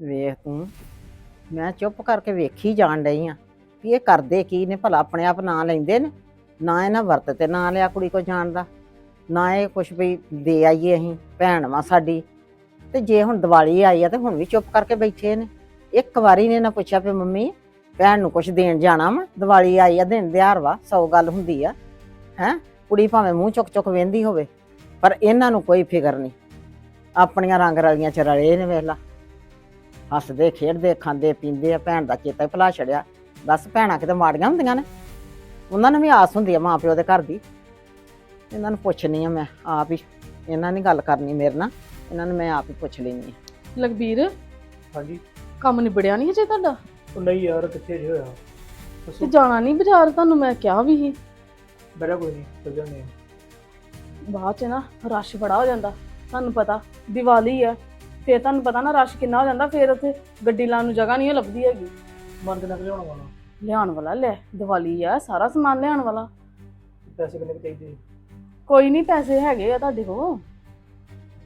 ਵੇਖ ਤੂੰ। ਮੈਂ ਚੁੱਪ ਕਰਕੇ ਵੇਖੀ ਜਾਣ ਡਈ ਆ ਵੀ ਇਹ ਕਰਦੇ ਕੀ ਨੇ, ਭਲਾ ਆਪਣੇ ਆਪ ਨਾਂ ਲੈਂਦੇ ਨੇ? ਨਾ ਇਹਨਾਂ ਵਰਤ ਤੇ ਨਾਂ ਲਿਆ ਕੁੜੀ ਕੋ ਜਾਣ ਦਾ। ਨਾ ਇਹ ਕੁਛ ਵੀ ਦੇ ਆਈਏ ਅਸੀਂ, ਭੈਣ ਵਾਂ ਸਾਡੀ। ਤੇ ਜੇ ਹੁਣ ਦੀਵਾਲੀ ਆਈ ਆ ਤੇ ਹੁਣ ਵੀ ਚੁੱਪ ਕਰਕੇ ਬੈਠੇ ਨੇ। ਇੱਕ ਵਾਰੀ ਨੇ ਨਾ ਪੁੱਛਿਆ ਵੀ ਮੰਮੀ, ਭੈਣ ਨੂੰ ਕੁਛ ਦੇਣ ਜਾਣਾ ਵਾ? ਦੀਵਾਲੀ ਆਈ ਆ, ਦਿਨ ਦਿਹਾੜ ਵਾ, ਸੌ ਗੱਲ ਹੁੰਦੀ ਆ। ਹੈ? ਕੁੜੀ ਭਾਵੇਂ ਮੂੰਹ ਚੁੱਕ ਚੁੱਕ ਵੇਂਦੀ ਹੋਵੇ, ਪਰ ਇਹਨਾਂ ਨੂੰ ਕੋਈ ਫਿਕਰ ਨਹੀਂ ਆਪਣੀਆਂ ਰੰਗ ਰਲੀਆਂ ਚ ਰਲੇ ਨੇ, ਵੇਖ ਲਾ। ਹੱਸਦੇ ਖੇਡਦੇ ਖਾਂਦੇ ਪੀਂਦੇ ਆ ਭੈਣ ਦਾ ਚੇਤਾ ਹੀ ਭੁਲਾ ਛੜਿਆ ਦੱਸ ਭੈਣਾਂ ਕਿਤੇ ਮਾੜੀਆਂ ਹੁੰਦੀਆਂ ਨੇ? ਉਹਨਾਂ ਨੂੰ ਵੀ ਆਸ ਹੁੰਦੀ ਆ ਮਾਂ ਪਿਓ ਦੇ ਘਰ ਦੀ। ਇਹਨਾਂ ਨੂੰ ਪੁੱਛਣੀ ਆ ਮੈਂ ਆਪ ਹੀ ਇਹਨਾਂ ਨੇ ਗੱਲ ਕਰਨੀ ਮੇਰੇ ਨਾਲ ਇਹਨਾਂ ਨੂੰ ਮੈਂ ਆਪ ਹੀ ਪੁੱਛ ਲੈਣੀ ਆ। ਲਖਬੀਰ ਹਾਂਜੀ। ਕੰਮ ਨਿਬੜਿਆ ਨਹੀਂ ਹਜੇ ਤੁਹਾਡਾ? ਉਹ ਨਹੀਂ ਯਾਰ ਕਿੱਥੇ ਜੇ ਹੋਇਆ? ਤੇ ਦੱਸੋ। ਜਾਣਾ ਨਹੀਂ ਬਾਜ਼ਾਰ ਤੁਹਾਨੂੰ ਮੈਂ ਕਿਹਾ ਵੀ ਸੀ। ਬੜਾ ਕੋਈ ਨਹੀਂ ਚੱਲ ਜਾਂਦੇ ਆ। ਬਾਅਦ ਚ ਨਾ ਰਸ਼ ਬੜਾ ਹੋ ਜਾਂਦਾ ਤੁਹਾਨੂੰ ਪਤਾ ਦੀਵਾਲੀ ਹੈ ਫੇਰ ਤੁਹਾਨੂੰ ਪਤਾ ਨਾ ਰਸ਼ ਕਿੰਨਾ ਹੋ ਜਾਂਦਾ ਫੇਰ ਉੱਥੇ ਗੱਡੀ ਲਾਉਣ ਨੂੰ ਜਗ੍ਹਾ ਨਹੀਂ ਲੱਭਦੀ ਹੈਗੀ। ਮਨ ਕਿੰਨਾ ਕੁ ਲਿਆਉਣਾ ਵਾਲਾ। ਲਿਆਉਣ ਵਾਲਾ ਲੈ ਦੀਵਾਲੀ ਆ ਸਾਰਾ ਸਮਾਨ ਲਿਆਉਣ ਵਾਲਾ। ਪੈਸੇ ਕਿੰਨੇ ਕੁ ਚਾਹੀਦੇ? ਕੋਈ ਨਹੀਂ ਪੈਸੇ ਹੈਗੇ ਆ ਤੁਹਾਡੇ ਕੋਲ।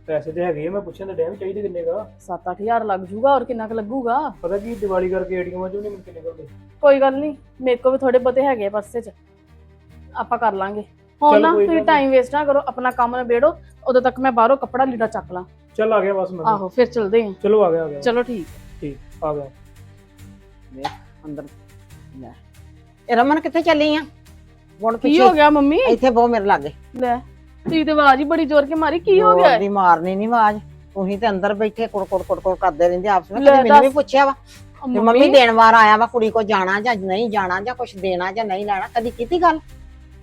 ਪੈਸੇ ਤੇ ਹੈਗੇ ਆ, ਮੈਂ ਪੁੱਛਣ ਦੇ ਟਾਈਮ ਚਾਹੀਦੇ ਕਿੰਨੇ ਕਾ 7-8000 ਲੱਗ ਜੂਗਾ ਔਰ ਕਿੰਨਾ ਕੁ ਲੱਗੂਗਾ? ਪਤਾ ਕੀ ਦੀਵਾਲੀ ਕਰਕੇ ਏਟੀਐਮ ਚੋਂ ਨਹੀਂ ਮਿਲ ਕੇ ਨਿਕਲਦੇ ਕੋਈ ਗੱਲ ਨਹੀਂ ਮੇਰੇ ਕੋਲ ਵੀ ਥੋੜੇ ਬਹੁਤੇ ਹੈਗੇ ਆ ਪਰਸੇ 'ਚ। ਆਪਾਂ ਕਰ ਲਾਂਗੇ। ਹੁਣ ਚਲੋ ਨਾ ਕੋਈ ਤੁਸੀਂ ਗੱਲ ਟਾਈਮ ਵੇਸਟ ਨਾ ਕਰੋ ਆਪਣਾ ਕੰਮ ਨਿਬੇੜੋ ਉਦੋਂ ਤੱਕ ਮੈਂ ਬਾਹਰੋਂ ਕੱਪੜਾ ਲੀੜਾ ਚੱਕ ਲਾਂ। ਚੱਲ ਆ ਗਿਆ ਬਸ ਮੈਂ ਆਹੋ ਫਿਰ ਚਲਦੇ ਹਾਂ। ਚਲੋ ਆ ਗਿਆ ਆ ਗਿਆ। ਚਲੋ ਠੀਕ ਠੀਕ ਆ ਗਿਆ। ਅੰਦਰ। ਲੈ। ਇਹ ਰਮਨ ਕਿੱਥੇ ਚੱਲੀ ਆ? ਹੁਣ ਕੀ ਹੋ ਗਿਆ ਮੰਮੀ? ਇੱਥੇ ਬਹੁ ਮੇਰੇ ਲਾਗੇ। ਲੈ ਤੁਸੀਂ ਤੇ ਆਵਾਜ਼ ਹੀ ਬੜੀ ਜ਼ੋਰ ਕੇ ਮਾਰੀ। ਕੀ ਹੋ ਗਿਆ ਦੀ ਮਾਰਨੀ ਨਹੀਂ ਆਵਾਜ਼। ਤੁਸੀਂ ਤੇ ਅੰਦਰ ਬੈਠੇ ਕੁੜ ਕੁੜ ਕੁੜ ਕੁੜ ਕਰਦੇ ਰਹਿੰਦੇ ਆਪਸ ਵਿੱਚ। ਲੈ ਕਦੇ ਮੈਨੂੰ ਵੀ। ਪੁੱਛਿਆ ਵਾ ਉਹ ਵੀ ਮੰਮੀ ਦੇਣ ਵਾਰ ਆਇਆ ਵਾ ਕੁੜੀ ਕੋ ਜਾਣਾ ਜਾਂ ਨਹੀਂ ਜਾਣਾ ਜਾਂ ਕੁਝ ਦੇਣਾ ਜਾਂ ਨਹੀਂ ਲੈਣਾ? ਕਦੀ ਕੀਤੀ ਗੱਲ?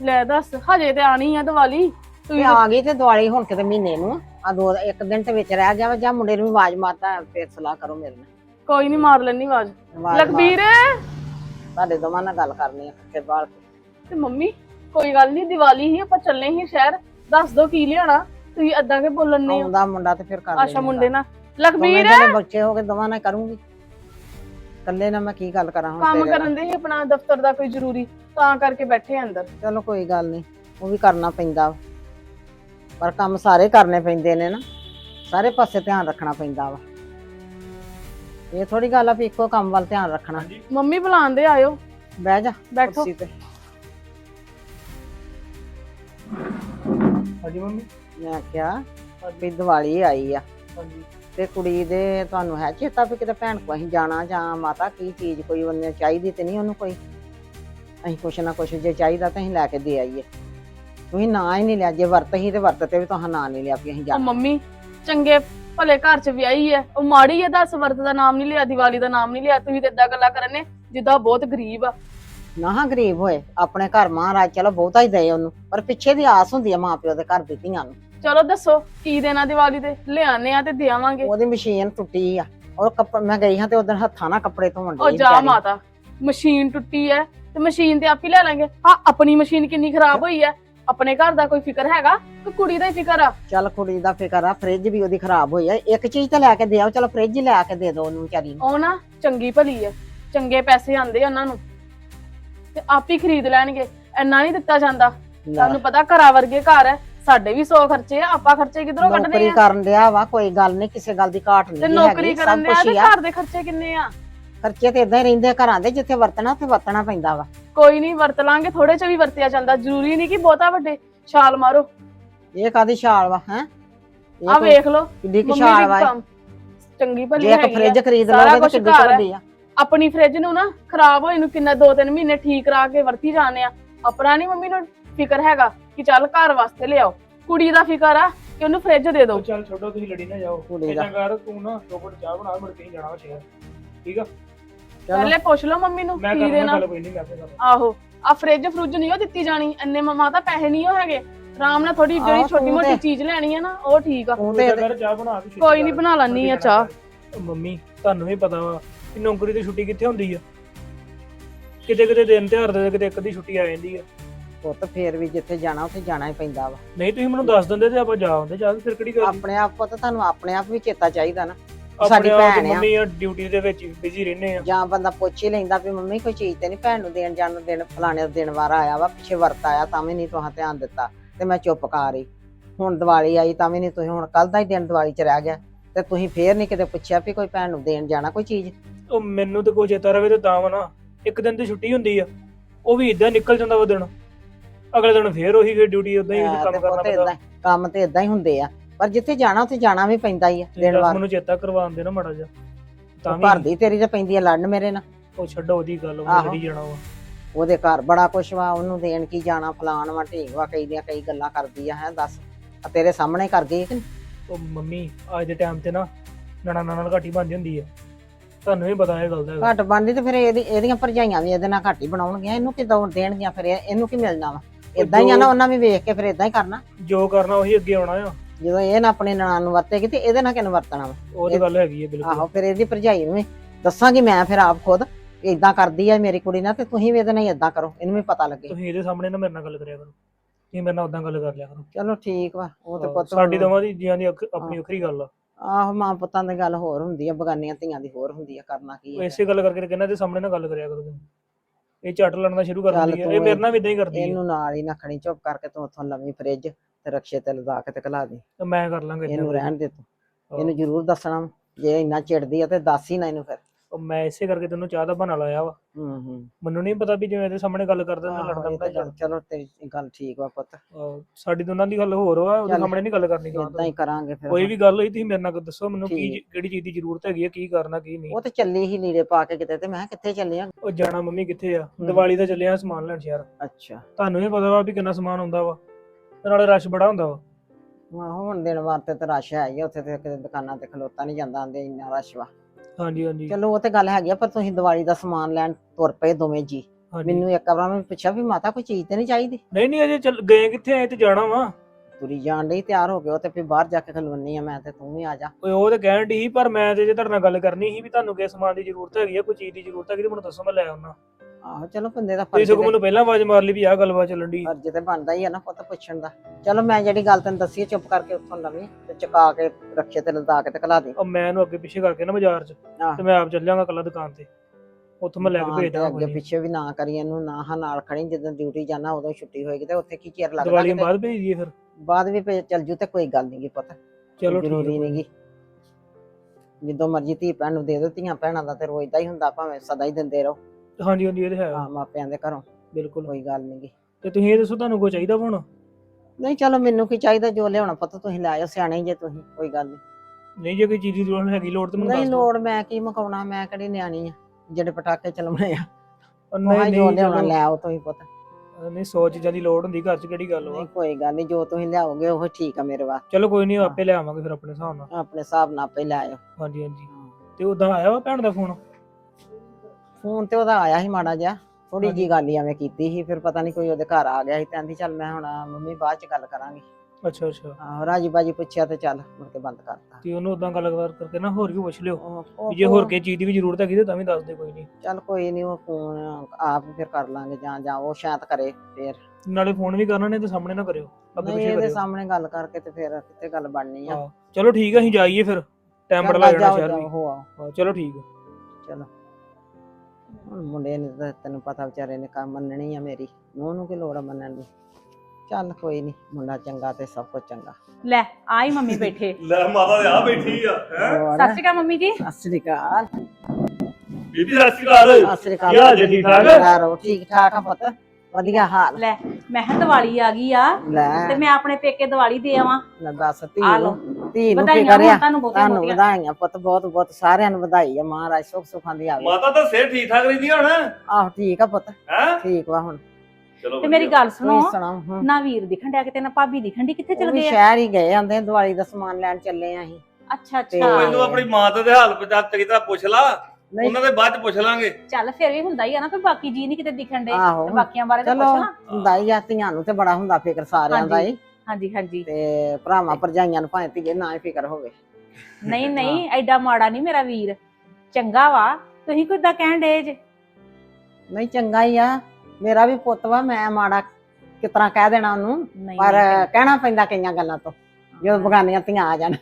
ਲੈ ਦੱਸ ਹਜੇ ਤੇ ਆਣੀ ਆ ਦੀਵਾਲੀ। ਤੇ ਤੁਸੀਂ ਆ ਗਈ ਤੇ ਦਿਵਾਲੀ ਹੁਣ ਕਿਤੇ ਮਹੀਨੇ ਨੂੰ ਆ। ਦੋ ਇੱਕ ਦਿਨ ਤੇ ਵਿੱਚ ਰਹਿ ਗਿਆ ਵਾ ਜਾਂ ਮੁੰਡੇ ਨੂੰ ਵੀ ਆਵਾਜ਼ ਮਾਰਦਾ ਫੇਰ ਸਲਾਹ ਕਰੋ ਮੇਰੇ ਨਾਲ। ਕੋਈ ਨਹੀਂ ਮਾਰ ਲੈਣੀ ਆਵਾਜ਼। ਆਵਾਜ਼ ਮਾਰ- ਲਖਬੀਰ ਤੁਹਾਡੇ ਦੋਵਾਂ ਨਾਲ ਗੱਲ ਕਰਨੀ ਆ ਫਿਰ ਬਾਹਰ ਤੇ ਮੰਮੀ ਕੋਈ ਗੱਲ ਨਹੀਂ ਦੀਵਾਲੀ ਹੀ ਆਪਾਂ ਚੱਲਨੇ ਹੀ ਸ਼ਹਿਰ। ਦੱਸ ਦੋ ਕੀ ਲਿਆਣਾ ਤੁਸੀਂ ਏਦਾਂ ਕੇ ਬੋਲਣ ਨੇ ਆਉਂਦਾ ਮੁੰਡਾ ਤੇ ਫਿਰ ਕਰ ਆਸ਼ਾ ਲੈਂਦੇ ਮੁੰਡੇ ਨਾਲ। ਦੋਵੇਂ ਲਖਬੀਰ ਜਣੇ ਬੱਚੇ ਹੋ ਕੇ ਦੋਵਾਂ ਨਾਲ ਕਰੂੰਗੀ। ਇਕੱਲੇ ਨਾਲ ਮੈਂ ਕੀ ਗੱਲ ਕਰਾਂ ਹੁਣ ਕੰਮ ਤੇਰੇ ਨਾਲ? ਕਰਨ ਦੇ ਹੀ ਆਪਣਾ ਦਫ਼ਤਰ ਦਾ ਕੋਈ ਜ਼ਰੂਰੀ ਤਾਂ ਕਰਕੇ ਬੈਠੇ ਆ ਅੰਦਰ। ਚਲੋ ਕੋਈ ਗੱਲ ਨਹੀਂ ਉਹ ਵੀ ਕਰਨਾ ਪੈਂਦਾ ਵਾ। ਪਰ ਕੰਮ ਸਾਰੇ ਕਰਨੇ ਪੈਂਦੇ ਨੇ ਨਾ। ਸਾਰੇ ਪਾਸੇ ਧਿਆਨ ਰੱਖਣਾ ਪੈਂਦਾ ਵਾ। ਇਹ ਥੋੜੀ ਗੱਲ ਆ ਵੀ ਇੱਕੋ ਕੰਮ ਵੱਲ ਧਿਆਨ ਰੱਖਣਾ। ਮੰਮੀ ਬੁਲਾਉਂਦੇ ਆਇਓ। ਬਹਿ ਜਾ ਬੈਠੋ। ਕੁਰਸੀ ਤੇ। ਹਾਂਜੀ ਮੰਮੀ। ਮੈਂ ਕਿਹਾ ਵੀ ਦੀਵਾਲੀ ਆਈ ਆ। ਹਾਂਜੀ। ਤੇ ਕੁੜੀ ਦੇ ਤੁਹਾਨੂੰ ਹੈ ਚੇਤਾ ਵੀ ਕਿਤੇ ਭੈਣ ਕੋ ਅਸੀਂ ਜਾਣਾ ਜਾਂ ਮਾਤਾ ਕੀ ਚੀਜ਼ ਕੋਈ ਉਹਨੇ ਚਾਹੀਦੀ ਤੇ ਨਹੀਂ ਉਹਨੂੰ ਕੋਈ? ਅਸੀਂ ਕੁਛ ਨਾ ਕੁਛ ਜੇ ਚਾਹੀਦਾ ਤਾਂ ਅਸੀਂ ਲੈ ਕੇ ਦੇ ਆਈਏ। ਤੁਸੀਂ ਨਾ ਹੀ ਨਹੀਂ ਲਿਆ ਜੇ ਵਰਤ ਹੀ ਤੇ ਵਰਤ ਤੇ ਵੀ ਤੁਹਾਨੂੰ ਨਾਂ ਨਹੀਂ ਲਿਆ ਵੀ ਅਸੀਂ ਉਹ ਜਾਣਾ। ਮੰਮੀ ਚੰਗੇ ਭਲੇ ਘਰ ਚ ਵਿਆਹੀ ਹੈ ਉਹ ਮਾੜੀ ਹੈ ਦੱਸ ਵਰਤ ਦਾ ਨਾਮ ਨਹੀਂ ਲਿਆ ਦੀਵਾਲੀ ਦਾ ਨਾਮ ਨਹੀਂ ਲਿਆ ਤੁਸੀਂ ਤੇ ਏਦਾਂ ਗੱਲਾਂ ਕਰਨੇ ਜਿੱਦਾਂ ਬਹੁਤ ਗਰੀਬ ਆ। ਨਾ ਹਾਂ ਗਰੀਬ ਹੋਏ। ਆਪਣੇ ਘਰ ਮਹਾਰਾਜ ਚਲੋ ਬਹੁਤਾ ਹੀ ਦੇ ਉਹਨੂੰ ਪਰ ਪਿੱਛੇ ਦੀ ਆਸ ਹੁੰਦੀ ਆ ਮਾਂ ਪਿਓ ਦੇ ਘਰ ਦੀ ਧੀਆਂ ਨੂੰ। ਚਲੋ ਦੱਸੋ ਕੀ ਦੇਣਾ ਦੀਵਾਲੀ ਤੇ? ਲਿਆਣੇ ਆ ਤੇ ਦੇਵਾਂਗੇ। ਉਹਦੀ ਮਸ਼ੀਨ ਟੁੱਟੀ ਆ। ਔਰ ਕੱਪੜ ਮੈਂ ਗਈ ਹਾਂ ਤੇ ਉਦੋਂ ਹੱਥਾਂ ਨਾਲ ਕੱਪੜੇ ਧੋਣ ਉਹ ਡਈ ਜਾ ਵਿਚਾਰੀ। ਮਾਤਾ ਮਸ਼ੀਨ ਟੁੱਟੀ ਐ ਤੇ ਮਸ਼ੀਨ ਤੇ ਆਪ ਹੀ ਲੈ ਲਾਂਗੇ। ਹਾਂ ਆਪਣੀ ਮਸ਼ੀਨ ਕਿੰਨੀ ਖਰਾਬ ਹੋਈ ਐ। ਆਪਣੇ ਘਰ ਦਾ ਕੋਈ ਫਿਕਰ ਹੈਗਾ ਕਿ ਕੁੜੀ ਦਾ ਹੀ ਫਿਕਰ ਆ? ਚੱਲ ਕੁੜੀ ਦਾ ਫਿਕਰ ਆ ਫ੍ਰਿਜ ਵੀ ਉਹਦੀ ਖਰਾਬ ਹੋਈ ਆ। ਇੱਕ ਚੀਜ਼ ਤਾਂ ਲੈ ਕੇ ਦੇ ਆਓ ਚਲੋ ਫ੍ਰਿਜ ਹੀ ਲੈ ਕੇ ਦੇ ਦਿਓ ਉਹਨੂੰ ਵਿਚਾਰੀ ਨੂੰ। ਉਹ ਨਾ ਚੰਗੀ ਭਲੀ ਐ ਚੰਗੇ ਪੈਸੇ ਆਂਦੇ ਉਹਨਾਂ ਨੂੰ। ਤੇ ਆਪ ਹੀ ਖਰੀਦ ਲੈਣਗੇ ਇੰਨਾ ਨਹੀਂ ਦਿੱਤਾ ਜਾਂਦਾ। ਲੈ, ਤੁਹਾਨੂੰ ਪਤਾ ਘਰਾਂ ਵਰਗੇ ਘਰ ਐ ਸਾਡੇ ਵੀ 100 ਖਰਚੇ ਆ ਆਪਾਂ ਖਰਚੇ ਕਿਧਰੋਂ ਕੱਢਣੇ ਨੌਕਰੀ ਆ? ਕਰਨ ਡਿਆ ਵਾ ਕੋਈ ਗੱਲ ਨਹੀਂ ਕਿਸੇ ਗੱਲ ਦੀ ਘਾਟ ਤੇ ਨਹੀਂ ਨੌਕਰੀ ਹੈਗੀ ਕਰਨ ਦੇ ਆ ਤੇ ਹੀ ਆ। ਘਰ ਦੇ ਖਰਚੇ ਕਿੰਨੇ ਆ? ਖਰਚੇ ਤੇ ਇਦਾਂ ਹੀ ਰਹਿੰਦੇ ਆ ਘਰਾਂ ਦੇ ਜਿੱਥੇ ਵਰਤਣਾ ਉੱਥੇ ਵਰਤਣਾ ਪੈਂਦਾ ਵਾ। ਕੋਈ ਨਹੀਂ ਵਰਤ ਲਾਂਗੇ ਥੋੜੇ ਚ ਵੀ ਵਰਤਿਆ ਜਾਂਦਾ। ਜ਼ਰੂਰੀ ਨਹੀਂ ਕਿ ਬਹੁਤਾ ਵੱਡੇ ਛਾਲ ਮਾਰੋ। ਇਹ ਕਾਦੀ ਛਾਲ ਵਾ ਹੈ? ਆ ਵੇਖ ਲਓ ਕਿੱਡੀ ਕੁ ਮੰਮੀ ਛਾਲ ਦੀ ਵਾ ਕੰਮ। ਚੰਗੀ ਭਲੀ ਜੇ ਇੱਕ ਹੈਗੀ ਆ। ਫ੍ਰਿਜ ਖਰੀਦ ਸਾਰਾ ਲਓਗੇ ਤਾਂ ਕੁਛ ਕਿੱਡੀ ਘਰ ਹੈ। ਵੱਡੀ ਆ। ਆਪਣੀ ਫ੍ਰਿਜ ਨੂੰ ਨਾ ਖਰਾਬ ਹੋਏ ਨੂੰ ਕਿੰਨਾ 2-3 ਮਹੀਨੇ ਠੀਕ ਕਰਾ ਕੇ ਵਰਤੀ ਜਾਂਦੇ ਆ। ਆਪਣਾ ਨਹੀਂ ਮੰਮੀ ਨੂੰ ਫਿਕਰ ਹੈਗਾ ਕਿ ਚੱਲ ਘਰ ਵਾਸਤੇ ਲਿਆਓ। ਕੁੜੀ ਦਾ ਫਿਕਰ ਆ ਕਿ ਉਹਨੂੰ ਫ੍ਰਿਜ ਦੇ ਦਿਓ। ਚੱਲ ਛੱਡੋ ਤੁਸੀਂ ਲੜੀ ਨਾ ਜਾਓ। ਕੁੜੀ ਦਾ ਇਦਾਂ ਕਰ ਤੂੰ ਨਾ ਰੋਬਟ ਚਾਹ ਬਣਾ ਮੁੜ ਕੇ ਹੀ ਜਾਣਾ ਵਾ ਸ਼ਹਿਰ। ਠੀਕ ਆ? ਪਹਿਲੇ ਪੁੱਛ ਲਓ ਮੰਮੀ ਨੂੰ ਮੈਂ ਕੀ ਕਰਨਾ ਦੇਣਾ ਗੱਲ ਕੋਈ ਨਹੀਂ ਮੈਂ ਆਪੇ ਕਰਨਾ ਆਹੋ ਆ ਫ੍ਰਿਜ ਫਰੁੱਜ ਨਹੀਂ ਉਹ ਦਿੱਤੀ ਜਾਣੀ ਇੰਨੇ ਮਮਾ ਤਾਂ ਪੈਸੇ ਨਹੀਂ ਉਹ ਹੈਗੇ। ਆਰਾਮ ਨਾਲ ਥੋੜੀ ਜਿਹੜੀ ਆਹੋ, ਛੋਟੀ ਤੂੰ ਮੋਟੀ ਤੇ- ਚੀਜ਼ ਲੈਣੀ ਹੈ ਨਾ ਉਹ ਠੀਕ ਆ। ਤੂੰ ਤੂੰ ਤੇ। ਕਰ ਚਾਹ ਬਣਾ ਕੇ ਛੇਤੀ ਕੋਈ ਨਹੀਂ ਕਰ। ਬਣਾ ਲੈਣੀ ਆ ਚਾਹ। ਮੰਮੀ ਤੁਹਾਨੂੰ ਵੀ ਪਤਾ ਵਾ ਕਿ ਨੌਕਰੀ ਦੀ ਛੁੱਟੀ ਕਿੱਥੇ ਹੁੰਦੀ ਆ। ਕਿਤੇ ਕਿਤੇ ਦਿਨ ਤਿਉਹਾਰ ਦੇ ਕਿਤੇ ਇੱਕ ਦੀ ਛੁੱਟੀ ਆ ਜਾਂਦੀ ਆ। ਪੁੱਤ ਫੇਰ ਵੀ ਜਿੱਥੇ ਜਾਣਾ ਉੱਥੇ ਜਾਣਾ ਹੀ ਪੈਂਦਾ ਵਾ। ਨਹੀਂ ਤੁਸੀਂ ਮੈਨੂੰ ਦੱਸ ਦਿੰਦੇ ਤੇ ਆਪਾਂ ਜਾ ਆਉਂਦੇ ਜਾ ਕੇ ਫਿਰ ਕਿਹੜੀ ਗੱਲ ਆਪਣੇ ਆਪ ਪੁੱਤ ਤੁਹਾਨੂੰ ਆਪਣੇ ਆਪ ਵੀ ਚੇਤਾ ਚਾਹੀਦਾ ਨਾ। ਆਪਣੇ ਸਾਡੀ ਆਪ ਭੈਣ ਆ। ਮੰਮੀ ਡਿਊਟੀ ਦੇ ਵਿੱਚ ਬਿਜ਼ੀ ਰਹਿੰਦੇ ਆ। ਜਾਂ ਬੰਦਾ ਪੁੱਛ ਹੀ ਲੈਂਦਾ ਵੀ ਮੰਮੀ ਕੋਈ ਚੀਜ਼ ਤੇ ਨਹੀਂ ਭੈਣ ਨੂੰ ਦੇਣ ਜਾਣ ਨੂੰ ਦੇਣ ਫਲਾਣੇ ਦਾ ਦਿਨ ਵਾਰ ਆਇਆ ਵਾ ਪਿੱਛੇ ਵਰਤ ਆਇਆ ਤਾਂ ਵੀ ਨਹੀਂ ਤੁਹਾਂ ਧਿਆਨ ਦਿੱਤਾ ਤੇ ਮੈਂ ਚੁੱਪ ਕਰ ਰਹੀ ਹੁਣ ਦੀਵਾਲੀ ਆਈ ਤਾਂ ਵੀ ਨਹੀਂ ਤੁਸੀਂ ਹੁਣ ਕੱਲ ਦਾ ਹੀ ਦਿਨ ਦੀਵਾਲੀ ਚ ਰਹਿ ਗਿਆ ਤੇ ਤੁਸੀਂ ਫੇਰ ਨਹੀਂ ਕਿਤੇ ਪੁੱਛਿਆ ਵੀ ਕੋਈ ਭੈਣ ਨੂੰ ਦੇਣ ਜਾਣਾ ਕੋਈ ਚੀਜ਼? ਉਹ ਮੈਨੂੰ ਤੇ ਕੋਈ ਚੇਤਾ ਰਵੇ ਤੇ ਤਾਂ ਵਾ ਨਾ ਇੱਕ ਦਿਨ ਦੀ ਛੁੱਟੀ ਹੁੰਦੀ ਆ ਉਹ ਵੀ ਇਦਾਂ ਨਿਕਲ ਜਾਂਦਾ ਵਾ ਦਿਨ। ਅਗਲੇ ਦਿਨ ਫੇਰ ਉਹੀ ਫੇਰ ਡਿਊਟੀ ਉਦਾਂ ਹੀ ਹੈ ਕੰਮ ਕਰਨਾ ਪੁੱਤ ਪੈਂਦਾ। ਏਦਾਂ- ਕੰਮ ਤੇ ਇਦਾਂ ਹੀ ਹੁੰਦੇ ਆ। ਪਰ ਜਿੱਥੇ ਜਾਣਾ ਉੱਥੇ ਜਾਣਾ ਵੀ ਪੈਂਦਾ ਹੀ ਆ ਦਿਨ ਵਾਰ। ਮੈਨੂੰ ਚੇਤਾ ਕਰਵਾਉਣ ਦੇ ਨਾ ਮਾੜਾ ਜਿਹਾ। ਤਾਂ ਘਰ ਵੀ ਦੀ ਤੇਰੀ ਤੇ ਪੈਂਦੀ ਆ ਲੜਨ ਮੇਰੇ ਨਾਲ। ਉਹ ਛੱਡੋ ਉਹਦੀ ਗੱਲ ਉਹ ਆਹੋ। ਜਾਣਾ ਵਾ। ਉਹਦੇ ਘਰ ਬੜਾ ਕੁਛ ਵਾ ਉਹਨੂੰ ਦੇਣ ਕੀ ਜਾਣਾ ਫਲਾਣ ਵਾ ਢੀਂਗ ਵਾ ਕਈ ਦੀਆਂ ਕਈ ਗੱਲਾਂ ਕਰਦੀ ਆ ਹੈ ਦੱਸ। ਆ ਤੇਰੇ ਸਾਹਮਣੇ ਕਰਦੀ ਆ ਕਿ ਨਹੀਂ? ਉਹ ਮੰਮੀ ਅੱਜ ਦੇ ਟਾਈਮ ਤੇ ਨਾ ਨਣਾ ਨਾਲ ਘਾਟੀ ਬਣਦੀ ਹੁੰਦੀ ਆ। ਤੁਹਾਨੂੰ ਵੀ ਪਤਾ ਇਹ ਗੱਲ ਦਾ ਹੈਗਾ। ਘੱਟ ਬਣਦੀ ਤੇ ਫਿਰ ਇਹਦੀ ਇਹਦੀਆਂ ਭਰਜਾਈਆਂ ਵੀ ਇਹਦੇ ਨਾਲ ਘੱਟ ਹੀ ਬਣਾਉਣਗੀਆਂ ਇਹਨੂੰ ਕੀ ਦਉ ਦੇਣਗੀਆਂ ਫਿਰ ਇਹ- ਇਹਨੂੰ ਕੀ ਮਿਲਣਾ ਵਾ? ਇਦਾਂ ਹੀ ਆ ਨਾ ਜੋ- ਉਹਨਾਂ ਵੀ ਵੇਖ ਕੇ ਫਿਰ ਇਦਾਂ ਹੀ ਕਰਨਾ। ਜੋ ਕਰਨਾ ਉਹੀ ਅੱਗੇ ਆਉਣਾ ਆ। ਜਦੋਂ ਇਹ ਨਾ ਆਪਣੇ ਨਨਾਣ ਨੂੰ ਵਰਤੇਗੀ ਤੇ ਇਹਦੇ ਨਾਲ ਕਿਹਨੂੰ ਵਰਤਣਾ ਵਾ? ਉਹ ਤੇ ਗੱਲ ਹੈਗੀ ਹੈ ਬਿਲਕੁਲ। ਆਹੋ ਫਿਰ ਇਹਦੀ ਭਰਜਾਈ ਨੂੰ ਵੀ ਦੱਸਾਂਗੀ ਮੈਂ ਫਿਰ ਆਪ ਖੁਦ ਇਦਾਂ ਕਰਦੀ ਆ ਮੇਰੀ ਕੁੜੀ ਨਾਲ ਤੇ ਤੁਸੀਂ ਵੀ ਇਹਦੇ ਨਾਲ ਇਦਾਂ ਕਰੋ ਇਹਨੂੰ ਵੀ ਪਤਾ ਲੱਗੇ। ਤੁਸੀਂ ਇਹਦੇ ਸਾਹਮਣੇ ਨਾ ਮੇਰੇ ਨਾਲ ਗੱਲ ਕਰਿਆ ਕਰੋ। ਤੁਸੀਂ ਮੇਰੇ ਨਾਲ ਉਦਾਂ ਗੱਲ ਕਰ ਲਿਆ ਕਰੋ। ਚਲੋ ਠੀਕ ਵਾ ਉਹ ਤੇ ਪੁੱਤ ਸਾਡੀ ਦੋਵਾਂ ਦੀ ਜੀਆਂ ਦੀ ਅੱਖ- ਆਪਣੀ ਵੱਖਰੀ ਗੱਲ ਆ। ਆਹੋ ਮਾਂ ਪੁੱਤਾਂ ਦੀ ਗੱਲ ਹੋਰ ਹੁੰਦੀ ਆ ਬਗਾਨੀਆਂ ਧੀਆਂ ਦੀ ਹੋਰ ਹੁੰਦੀ ਆ ਕਰਨਾ ਕੀ ਉਹ ਇਸੇ ਗੱਲ ਕਰਕੇ ਕਹਿੰਦਾ ਤੇ ਸਾਹਮਣੇ ਨਾ ਗੱਲ ਕਰਿਆ ਕਰੋ ਤੁਸੀਂ। ਇਹ ਝੱਟ ਲੜਨਾ ਸ਼ੁਰੂ ਕਰ ਦਿੰਦੀ ਹੈ ਤੂੰ ਇਹ ਮੇਰੇ ਨਾਲ ਵੀ ਇਦਾਂ ਹੀ ਕਰਦੀ ਹੈ ਇਹਨੂੰ ਨਾਲ ਹੀ ਨਖਣੀ ਚੁੱਪ ਕਰਕੇ ਤੂੰ ਉੱਥੋਂ ਲੰਮੀ ਫ੍ਰਿਜ। ਤੇ ਰਕਸ਼ੇ ਤੇ ਲਦਾ ਕੇ ਤੇ ਕਲਾ ਦੇ। ਤੇ ਮੈਂ ਕਰ ਲਾਂਗਾ ਇਹਨੂੰ। ਰਹਿਣ ਦੇ ਤੂੰ। ਇਹਨੂੰ ਜ਼ਰੂਰ ਦੱਸਣਾ ਵਾ। ਜੇ ਇੰਨਾ ਚਿੜਦੀ ਆ ਤੇ ਦੱਸ ਹੀ ਨਾ ਇਹਨੂੰ ਫਿਰ। ਉਹ ਮੈਂ ਇਸੇ ਕਰਕੇ ਤੈਨੂੰ ਚਾਹ ਦਾ ਬਹਾਨਾ ਲਾਇਆ ਵਾ। ਹੂੰ ਹੂੰ। ਮੈਨੂੰ ਨਹੀਂ ਪਤਾ ਵੀ ਜਿਵੇਂ ਇਹਦੇ ਸਾਹਮਣੇ ਗੱਲ ਕਰਦਾ ਤਾਂ ਆਹੋ, ਲੜਦਾ ਇਹ ਤਾਂ ਗੱਲ- ਚਲੋ ਤੇਰੀ ਗੱਲ ਠੀਕ ਵਾ ਪੁੱਤ। ਸਾਡੀ ਦੋਨਾਂ ਦੀ ਗੱਲ ਹੋਰ ਵਾ ਉਹਦੇ ਚੱਲ। ਸਾਹਮਣੇ ਨਹੀਂ ਗੱਲ ਕਰਨੀ ਗਾਂ ਇਦਾਂ ਹੀ ਕਰਾਂਗੇ ਫਿਰ ਕੋਈ ਵੀ ਗੱਲ ਹੋਈ ਤੁਸੀਂ ਮੇਰੇ ਨਾਲ ਦੱਸੋ ਮੈਨੂੰ ਕੀ ਠੀਕ। ਕਿਹੜੀ ਚੀਜ਼ ਦੀ ਜ਼ਰੂਰਤ ਹੈਗੀ ਹੈ ਕੀ ਕਰਨਾ ਕੀ ਨਹੀਂ। ਉਹ ਤੇ ਚੱਲੀ ਹੀ ਲੀੜੇ ਪਾ ਕੇ ਕਿਤੇ ਤੇ ਮੈਂ ਕਿਹਾ ਕਿੱਥੇ ਚੱਲੀ ਆ? ਉਹ ਜਾਣਾ ਮੰਮੀ ਕਿੱਥੇ ਆ? ਦੀਵਾਲੀ ਦਾ ਚੱਲਿਆ ਸਮਾਨ ਲੈਣ ਸ਼ਹਿਰ। ਅੱਛਾ। ਤੁਹਾਨੂੰ ਵੀ ਪਤਾ ਵਾ ਵੀ ਕਿੰਨਾ ਸਮਾਨ ਹੁੰਦਾ ਵਾ। ਤੇ ਨਾਲੇ ਰਸ਼ ਬੜਾ ਹੁੰਦਾ ਵਾ। ਆਹੋ ਹੁਣ ਦਿਨ ਵਾਰ ਤੇ ਤਾਂ ਰਸ਼ ਹੈ ਹੀ ਆ, ਉੱਥੇ ਤੇ ਕਿਤੇ ਦੁਕਾਨਾਂ ਤੇ ਖਲੋਤਾ ਨਹੀਂ ਜਾਂਦਾ ਆਂਦੇ ਇੰਨਾ ਰਸ਼ ਵਾ। ਹਾਂਜੀ ਹਾਂਜੀ। ਚਲੋ ਉਹ ਤੇ ਗੱਲ ਹੈਗੀ ਆ ਪਰ ਤੁਸੀਂ ਦੀਵਾਲੀ ਦਾ ਸਮਾਨ ਲੈਣ ਤੁਰ ਪਏ ਦੋਵੇਂ ਜੀ। ਹਾਂਜੀ। ਮੈਨੂੰ ਇੱਕ ਵਾਰ ਮੈਂ ਪੁੱਛਿਆ ਵੀ ਮਾਤਾ ਕੋਈ ਚੀਜ਼ ਤੇ ਨਹੀਂ ਚਾਹੀਦੀ? ਨਹੀਂ ਨਹੀਂ ਅਜੇ ਚੱਲ ਗਏ ਕਿੱਥੇ ਆਏ ਤੇ ਜਾਣਾ ਵਾ। ਤੁਰੀ ਜਾਣ ਲਈ ਤਿਆਰ ਹੋ ਗਏ ਉਹ ਤੇ ਫਿਰ ਬਾਹਰ ਜਾ ਕੇ ਖਲਵੰਨੀ ਆ ਮੈਂ ਤੇ ਤੂੰ ਵੀ ਆ ਜਾ। ਓਏ ਉਹ ਤੇ ਕਹਿਣ ਦੀ ਸੀ ਪਰ ਮੈਂ ਤੇ ਜੇ ਤੁਹਾਡੇ ਨਾਲ ਗੱਲ ਕਰਨੀ ਸੀ ਵੀ ਤੁਹਾਨੂੰ ਕਿਸ ਸਮਾਨ ਦੀ ਜ਼ਰੂਰਤ ਹੈਗੀ ਆ ਕੋਈ ਚੀਜ਼ ਦੀ ਜ਼ਰੂਰਤ ਹੈਗੀ ਤੇ ਮੈਨੂੰ ਦੱਸੋ ਮੈਂ ਲੈ ਆਉਣਾ ਆਹੋ ਚਲੋ ਬੰਦੇ ਦਾ ਤੁਸੀਂ ਫਰਜ਼ ਸਗੋਂ ਤੇ ਮੈਨੂੰ ਪਹਿਲਾਂ ਆਵਾਜ਼ ਮਾਰ ਲਈ ਵੀ ਆਹ ਗੱਲਬਾਤ ਚੱਲਣ ਦੀ ਫਰਜ਼ ਤੇ ਬਣਦਾ ਹੀ ਆ ਨਾ ਪੁੱਤ ਪੁੱਛਣ ਦਾ। ਚਲੋ ਮੈਂ ਜਿਹੜੀ ਗੱਲ ਤੈਨੂੰ ਦੱਸੀ ਆ, ਚੁੱਪ ਕਰਕੇ ਉੱਥੋਂ ਲਵੀਂ ਤੇ ਚੁਕਾ ਕੇ ਰੱਖੇ ਤੇ ਲਦਾ ਕੇ ਤੇ ਕਲਾ ਦੇ। ਉਹ ਮੈਂ ਇਹਨੂੰ ਅੱਗੇ ਪਿੱਛੇ ਕਰਕੇ ਨਾ ਬਾਜ਼ਾਰ 'ਚ ਆਹ। ਤੇ ਮੈਂ ਆਪ ਚੱਲ ਜਾਵਾਂਗਾ ਕੱਲਾ ਦੁਕਾਨ ਤੇ। ਉੱਥੋਂ ਮੈਂ ਲੈ ਕੇ ਭੇਜ ਦਾਂਗਾ ਅੱਗੇ ਪਿੱਛੇ ਵੀ ਨਾ ਕਰੀ ਇਹਨੂੰ ਨਾ ਹਾਂ ਨਾਲ ਖੜੀ ਜਦੋਂ ਡਿਊਟੀ ਜਾਣਾ ਉਦੋਂ ਛੁੱਟੀ ਹੋਏਗੀ ਤੇ ਉੱਥੇ ਕੀ ਚਿਰ ਲੱਗਦਾ ਦੀਵਾਲੀ ਕਿਤੇ। ਬਾਅਦ ਭੇਜ ਦਈਏ ਫਿਰ। ਬਾਅਦ ਵੀ ਭੇਜ ਚੱਲ ਜੂ ਤੇ ਕੋਈ ਗੱਲ ਨਹੀਂ ਗੀ ਪੁੱਤ। ਚਲੋ ਜ਼ਰੂਰੀ ਠੀਕ ਨਹੀਂ ਗੀ। ਜਦੋਂ ਮਰਜ਼ੀ ਧੀ ਭੈਣ ਨੂੰ ਦੇ ਦਿਓ ਧੀਆਂ ਭੈਣਾਂ ਦਾ ਤੇ ਰੋਜ਼ ਦਾ ਹੀ ਹੁੰਦਾ ਭਾਵੇਂ ਸਦਾ ਹੀ ਦਿੰਦੇ ਰਹੋ। ਹਾਂਜੀ ਹਾਂਜੀ ਇਹ ਤੇ ਹੈ। ਆ ਮਾਪਿਆਂ ਦੇ ਘਰੋਂ। ਬਿਲਕੁਲ। ਕੋਈ ਗੱਲ ਨਹੀਂ ਗੀ। ਤੇ ਤੁਸੀਂ ਇਹ ਦੱਸੋ ਤੁਹਾਨੂੰ ਕੋਈ ਚਾਹੀਦਾ ਹੁਣ ਨਹੀਂ ਚਲੋ ਮੈਨੂੰ ਕੀ ਚਾਹੀਦਾ ਜੋ ਲਿਆਉਣਾ ਪੁੱਤ ਤੁਸੀਂ ਲੈ ਆਓ ਸਿਆਣੇ ਹੀ ਜੇ ਤੁਸੀਂ ਕੋਈ ਗੱਲ ਨਹੀਂ ਨਹੀਂ ਜੇ ਕੋਈ ਚੀਜ਼ ਦੀ ਲੋੜ ਹੈਗੀ ਲੋੜ ਤੇ ਮੈਨੂੰ ਨਹੀਂ ਦੱਸ ਦਿਓ। ਲੋੜ ਮੈਂ ਕੀ ਮਕਾਉਣਾ ਮੈਂ ਕਿਹੜੀ ਨਿਆਣੀ ਆ ਜਿਹੜੇ ਪਟਾਕੇ ਚਲਾਉਣੇ ਆ। ਉਹ ਨਹੀਂ ਨਹੀਂ ਜੋ ਲਿਆਉਣਾ ਚਲੋ, ਲੈ ਆਓ ਤੁਸੀਂ ਪੁੱਤ। ਨਹੀਂ ਸੌ ਚੀਜ਼ਾਂ ਦੀ ਲੋੜ ਹੁੰਦੀ ਘਰ 'ਚ ਕਿਹੜੀ ਗੱਲ ਵਾ? ਨਹੀਂ ਕੋਈ ਗੱਲ ਨਹੀਂ ਜੋ ਤੁਸੀਂ ਲਿਆਓਗੇ ਉਹ ਠੀਕ ਆ ਮੇਰੇ ਵਾਸਤੇ। ਚਲੋ ਕੋਈ ਨਹੀਂ ਆਪੇ ਲੈ ਆਵਾਂਗੇ ਫਿਰ ਆਪਣੇ ਹਿਸਾਬ ਨਾਲ। ਆਪਣੇ ਹਿਸਾਬ ਨਾਲ ਆਪੇ ਲੈ ਆਇਓ। ਹਾਂਜੀ ਹਾਂਜੀ। ਤੇ ਉਦਾਂ ਆਇਆ ਵਾ ਭੈਣ ਦਾ ਫੋਨ? ਫੋਨ ਤੇ ਉਹਦਾ ਆਇਆ ਸੀ ਮਾੜਾ ਜਿਹਾ ਥੋੜੀ ਜੀ ਗੱਲ ਹੀ ਐਵੇਂ ਕੀਤੀ ਸੀ ਫਿਰ ਪਤਾ ਨਹੀਂ ਕੋਈ ਉਹਦੇ ਘਰ ਆ ਗਿਆ ਸੀ ਤੇ ਆਂਦੀ ਚੱਲ ਮੈਂ ਹੁਣ ਮੰਮੀ ਬਾਅਦ ਚ ਗੱਲ ਕਰਾਂਗੀ। ਅੱਛਾ ਅੱਛਾ। ਆਹੋ ਰਾਜੀ ਬਾਜੀ ਪੁੱਛਿਆ ਤੇ ਚੱਲ ਮੁੜ ਕੇ ਬੰਦ ਕਰਤਾ। ਤੇ ਉਹਨੂੰ ਉਦਾਂ ਗੱਲ ਕਰ- ਕਰਕੇ ਨਾ ਹੋਰ ਵੀ ਪੁੱਛ ਲਿਓ? ਉਹ- ਉਹ ਵੀ ਜੇ ਹੋਰ ਕਿਸੇ ਚੀਜ਼ ਦੀ ਵੀ ਜ਼ਰੂਰਤ ਹੈਗੀ ਤੇ ਤਾਂ ਵੀ ਦੱਸ ਦੇ ਕੋਈ ਨਹੀਂ। ਚੱਲ ਕੋਈ ਨਹੀਂ ਉਹ ਫੋਨ ਆਪ ਫਿਰ ਕਰ ਲਾਂਗੇ ਜਾਂ ਜਾਂ ਉਹ ਸ਼ਾਇਦ ਕਰੇ ਫਿਰ। ਨਾਲੇ ਫੋਨ ਵੀ ਕਰਨਾ ਨਹੀਂ ਤੇ ਸਾਹਮਣੇ ਨਾ ਕਰਿਓ। ਅੱਗੇ ਨਹੀਂ ਪਿੱਛੇ ਇਹਦੇ ਕਰਿਓ। ਸਾਹਮਣੇ ਗੱਲ ਕਰਕੇ ਤੇ ਫਿਰ ਕਿਤੇ ਗੱਲ ਬਣਨੀ ਆ। ਹਾਂ ਚਲੋ ਠੀਕ ਆ ਅਸੀਂ ਜਾਈਏ ਫਿਰ। ਟਾਈਮ ਬੜਾ ਲੱਗ ਜਾਣਾ ਸ਼ਹਿਰ ਵੀ। ਹੋ ਆਓ। ਹਾਂ, ਚਲੋ ਠੀਕ ਆ। ਚਲੋ। ਹੁਣ ਮੁੰਡੇ ਨੇ ਤਾਂ ਤੈਨੂੰ ਪਤਾ ਵਿਚਾਰੇ ਨੇ ਕੰਮ ਮੰਨਣੀ ਆ ਮੇਰੀ ਨੂੰਹ ਨੂੰ ਕੀ ਲੋੜ ਆ ਮੰਨਣ ਦੀ? ਚੱਲ ਕੋਈ ਨਹੀਂ ਮੁੰਡਾ ਚੰਗਾ ਤੇ ਸਭ ਕੁਝ ਚੰਗਾ। ਲੈ ਆਈ ਮੰਮੀ ਬੈਠੇ। ਲੈ ਮਾਤਾ ਦੇ ਆ ਬੈਠੀ ਆ ਹੈ? ਹੋਰ। ਸਤਿ ਸ਼੍ਰੀ ਅਕਾਲ ਮੰਮੀ ਜੀ। ਸਤਿ ਸ੍ਰੀ ਅਕਾਲ। ਬੀਬੀ ਸਤਿ ਸ਼੍ਰੀ ਅਕਾਲ। ਸਤਿ ਸ੍ਰੀ ਅਕਾਲ। ਕੀ ਹਾਲ ਜੀ, ਠੀਕ ਠਾਕ? ਯਾਰੋ ਠੀਕ ਠਾਕ ਆ ਪੁੱਤ। ਵਧੀਆ ਹਾਲ। ਲੈ ਮੈਂ ਕਿਹਾ ਦੀਵਾਲੀ ਆ ਗਈ ਆ ਤੇ ਮੈਂ ਆਪਣੇ ਪੇਕੇ ਦੀਵਾਲੀ ਦੇ ਆਵਾਂ। ਲੈ ਦੱਸ ਧੀ ਆ ਲਓ। ਨੂੰ ਧੀ ਨੂੰ ਕੀ ਵਧਾਈਆਂ ਹੋਣ ਕਰਿਆ ਤੁਹਾਨੂੰ ਬਹੁਤੀਆਂ ਤੁਹਾਨੂੰ ਬਹੁਤੀਆਂ। ਵਧਾਈਆਂ ਪੁੱਤ ਬਹੁਤ ਬਹੁਤ ਸਾਰਿਆਂ ਨੂੰ ਵਧਾਈ ਆ ਮਹਾਰਾਜ ਸੁਖ ਸੁਖਾਂ ਦੀ ਆਵੇ। ਮਾਤਾ ਤਾਂ ਸਿਹਤ ਠੀਕ ਠਾਕ ਰਹਿੰਦੀ ਹੁਣ? ਆਹੋ ਠੀਕ ਆ ਪੁੱਤ। ਹੈ? ਠੀਕ ਵਾ ਹੁਣ। ਚਲੋ ਤੇ ਮੇਰੀ ਗੱਲ ਸੁਣੋ ਹਾਂ। ਨਾ ਵੀਰ ਦਿਖਣ ਡਿਆ ਕਿਤੇ ਨਾ ਭਾਬੀ ਦਿਖਣ ਦੀ ਕਿੱਥੇ ਚਲ ਉਹ ਵੀ ਗਏ ਆ? ਸ਼ਹਿਰ ਹੀ ਗਏ ਆਂਦੇ ਦੀਵਾਲੀ ਦਾ ਸਮਾਨ ਲੈਣ ਚੱਲੇ ਆ ਅਸੀਂ। ਅੱਛਾ ਤੇ- ਅੱਛਾ ਮੈਨੂੰ ਆਪਣੀ ਮਾਤਾ ਦੇ ਹਾਲ ਪਤਾ ਚੰਗੀ ਤਰ੍ਹਾਂ ਪੁੱਛ ਲਾ ਨਹੀਂ। ਉਹਨਾਂ ਦੇ ਬਾਅਦ ਚ ਪੁੱਛ ਲਾਂਗੇ। ਚੱਲ ਫਿਰ ਵੀ ਹੁੰਦਾ ਹੀ ਆ ਨਾ ਕੋਈ ਬਾਕੀ ਜੀ ਨਹੀਂ ਕਿਤੇ ਦਿਖਣ ਦੇ ਆਹੋ। ਤੇ ਬਾਕੀਆਂ ਬਾਰੇ ਤਾਂ ਚਲੋ ਪੁੱਛਣਾ ਹੁੰਦਾ ਹੀ ਆ ਧੀਆਂ ਨੂੰ ਤੇ ਬੜਾ ਹੁੰਦਾ ਫਿਕਰ ਸਾਰਿਆਂ ਦਾ ਹੀ। ਹਾਂਜੀ ਹਾਂਜੀ। ਤੇ ਭਰਾਵਾਂ ਭਰਜਾਈਆਂ ਨੂੰ ਭਾਵੇਂ ਧੀਏ ਨਾ ਹੀ ਫਿਕਰ ਹੋਵੇ। ਨਹੀਂ ਨਹੀਂ ਐਡਾ ਮਾੜਾ ਨਹੀਂ ਮੇਰਾ ਵੀਰ। ਚੰਗਾ ਵਾ ਤੁਸੀਂ ਕਿੱਦਾਂ ਕਹਿਣ ਡੇ ਜੇ? ਨਹੀਂ ਚੰਗਾ ਹੀ ਆ। ਮੇਰਾ ਵੀ ਪੁੱਤ ਵਾ ਮੈਂ ਮਾੜਾ ਕਿਤਨਾ ਕਹਿ ਦੇਣਾ ਉਹਨੂੰ? ਨਹੀਂ ਪਰ ਨਹੀਂ, ਕਹਿਣਾ ਪੈਂਦਾ ਕਈਆਂ ਗੱਲਾਂ ਤੋਂ ਜਦੋਂ ਬਗਾਨੀਆਂ ਧੀਆਂ ਆ ਜਾਣ।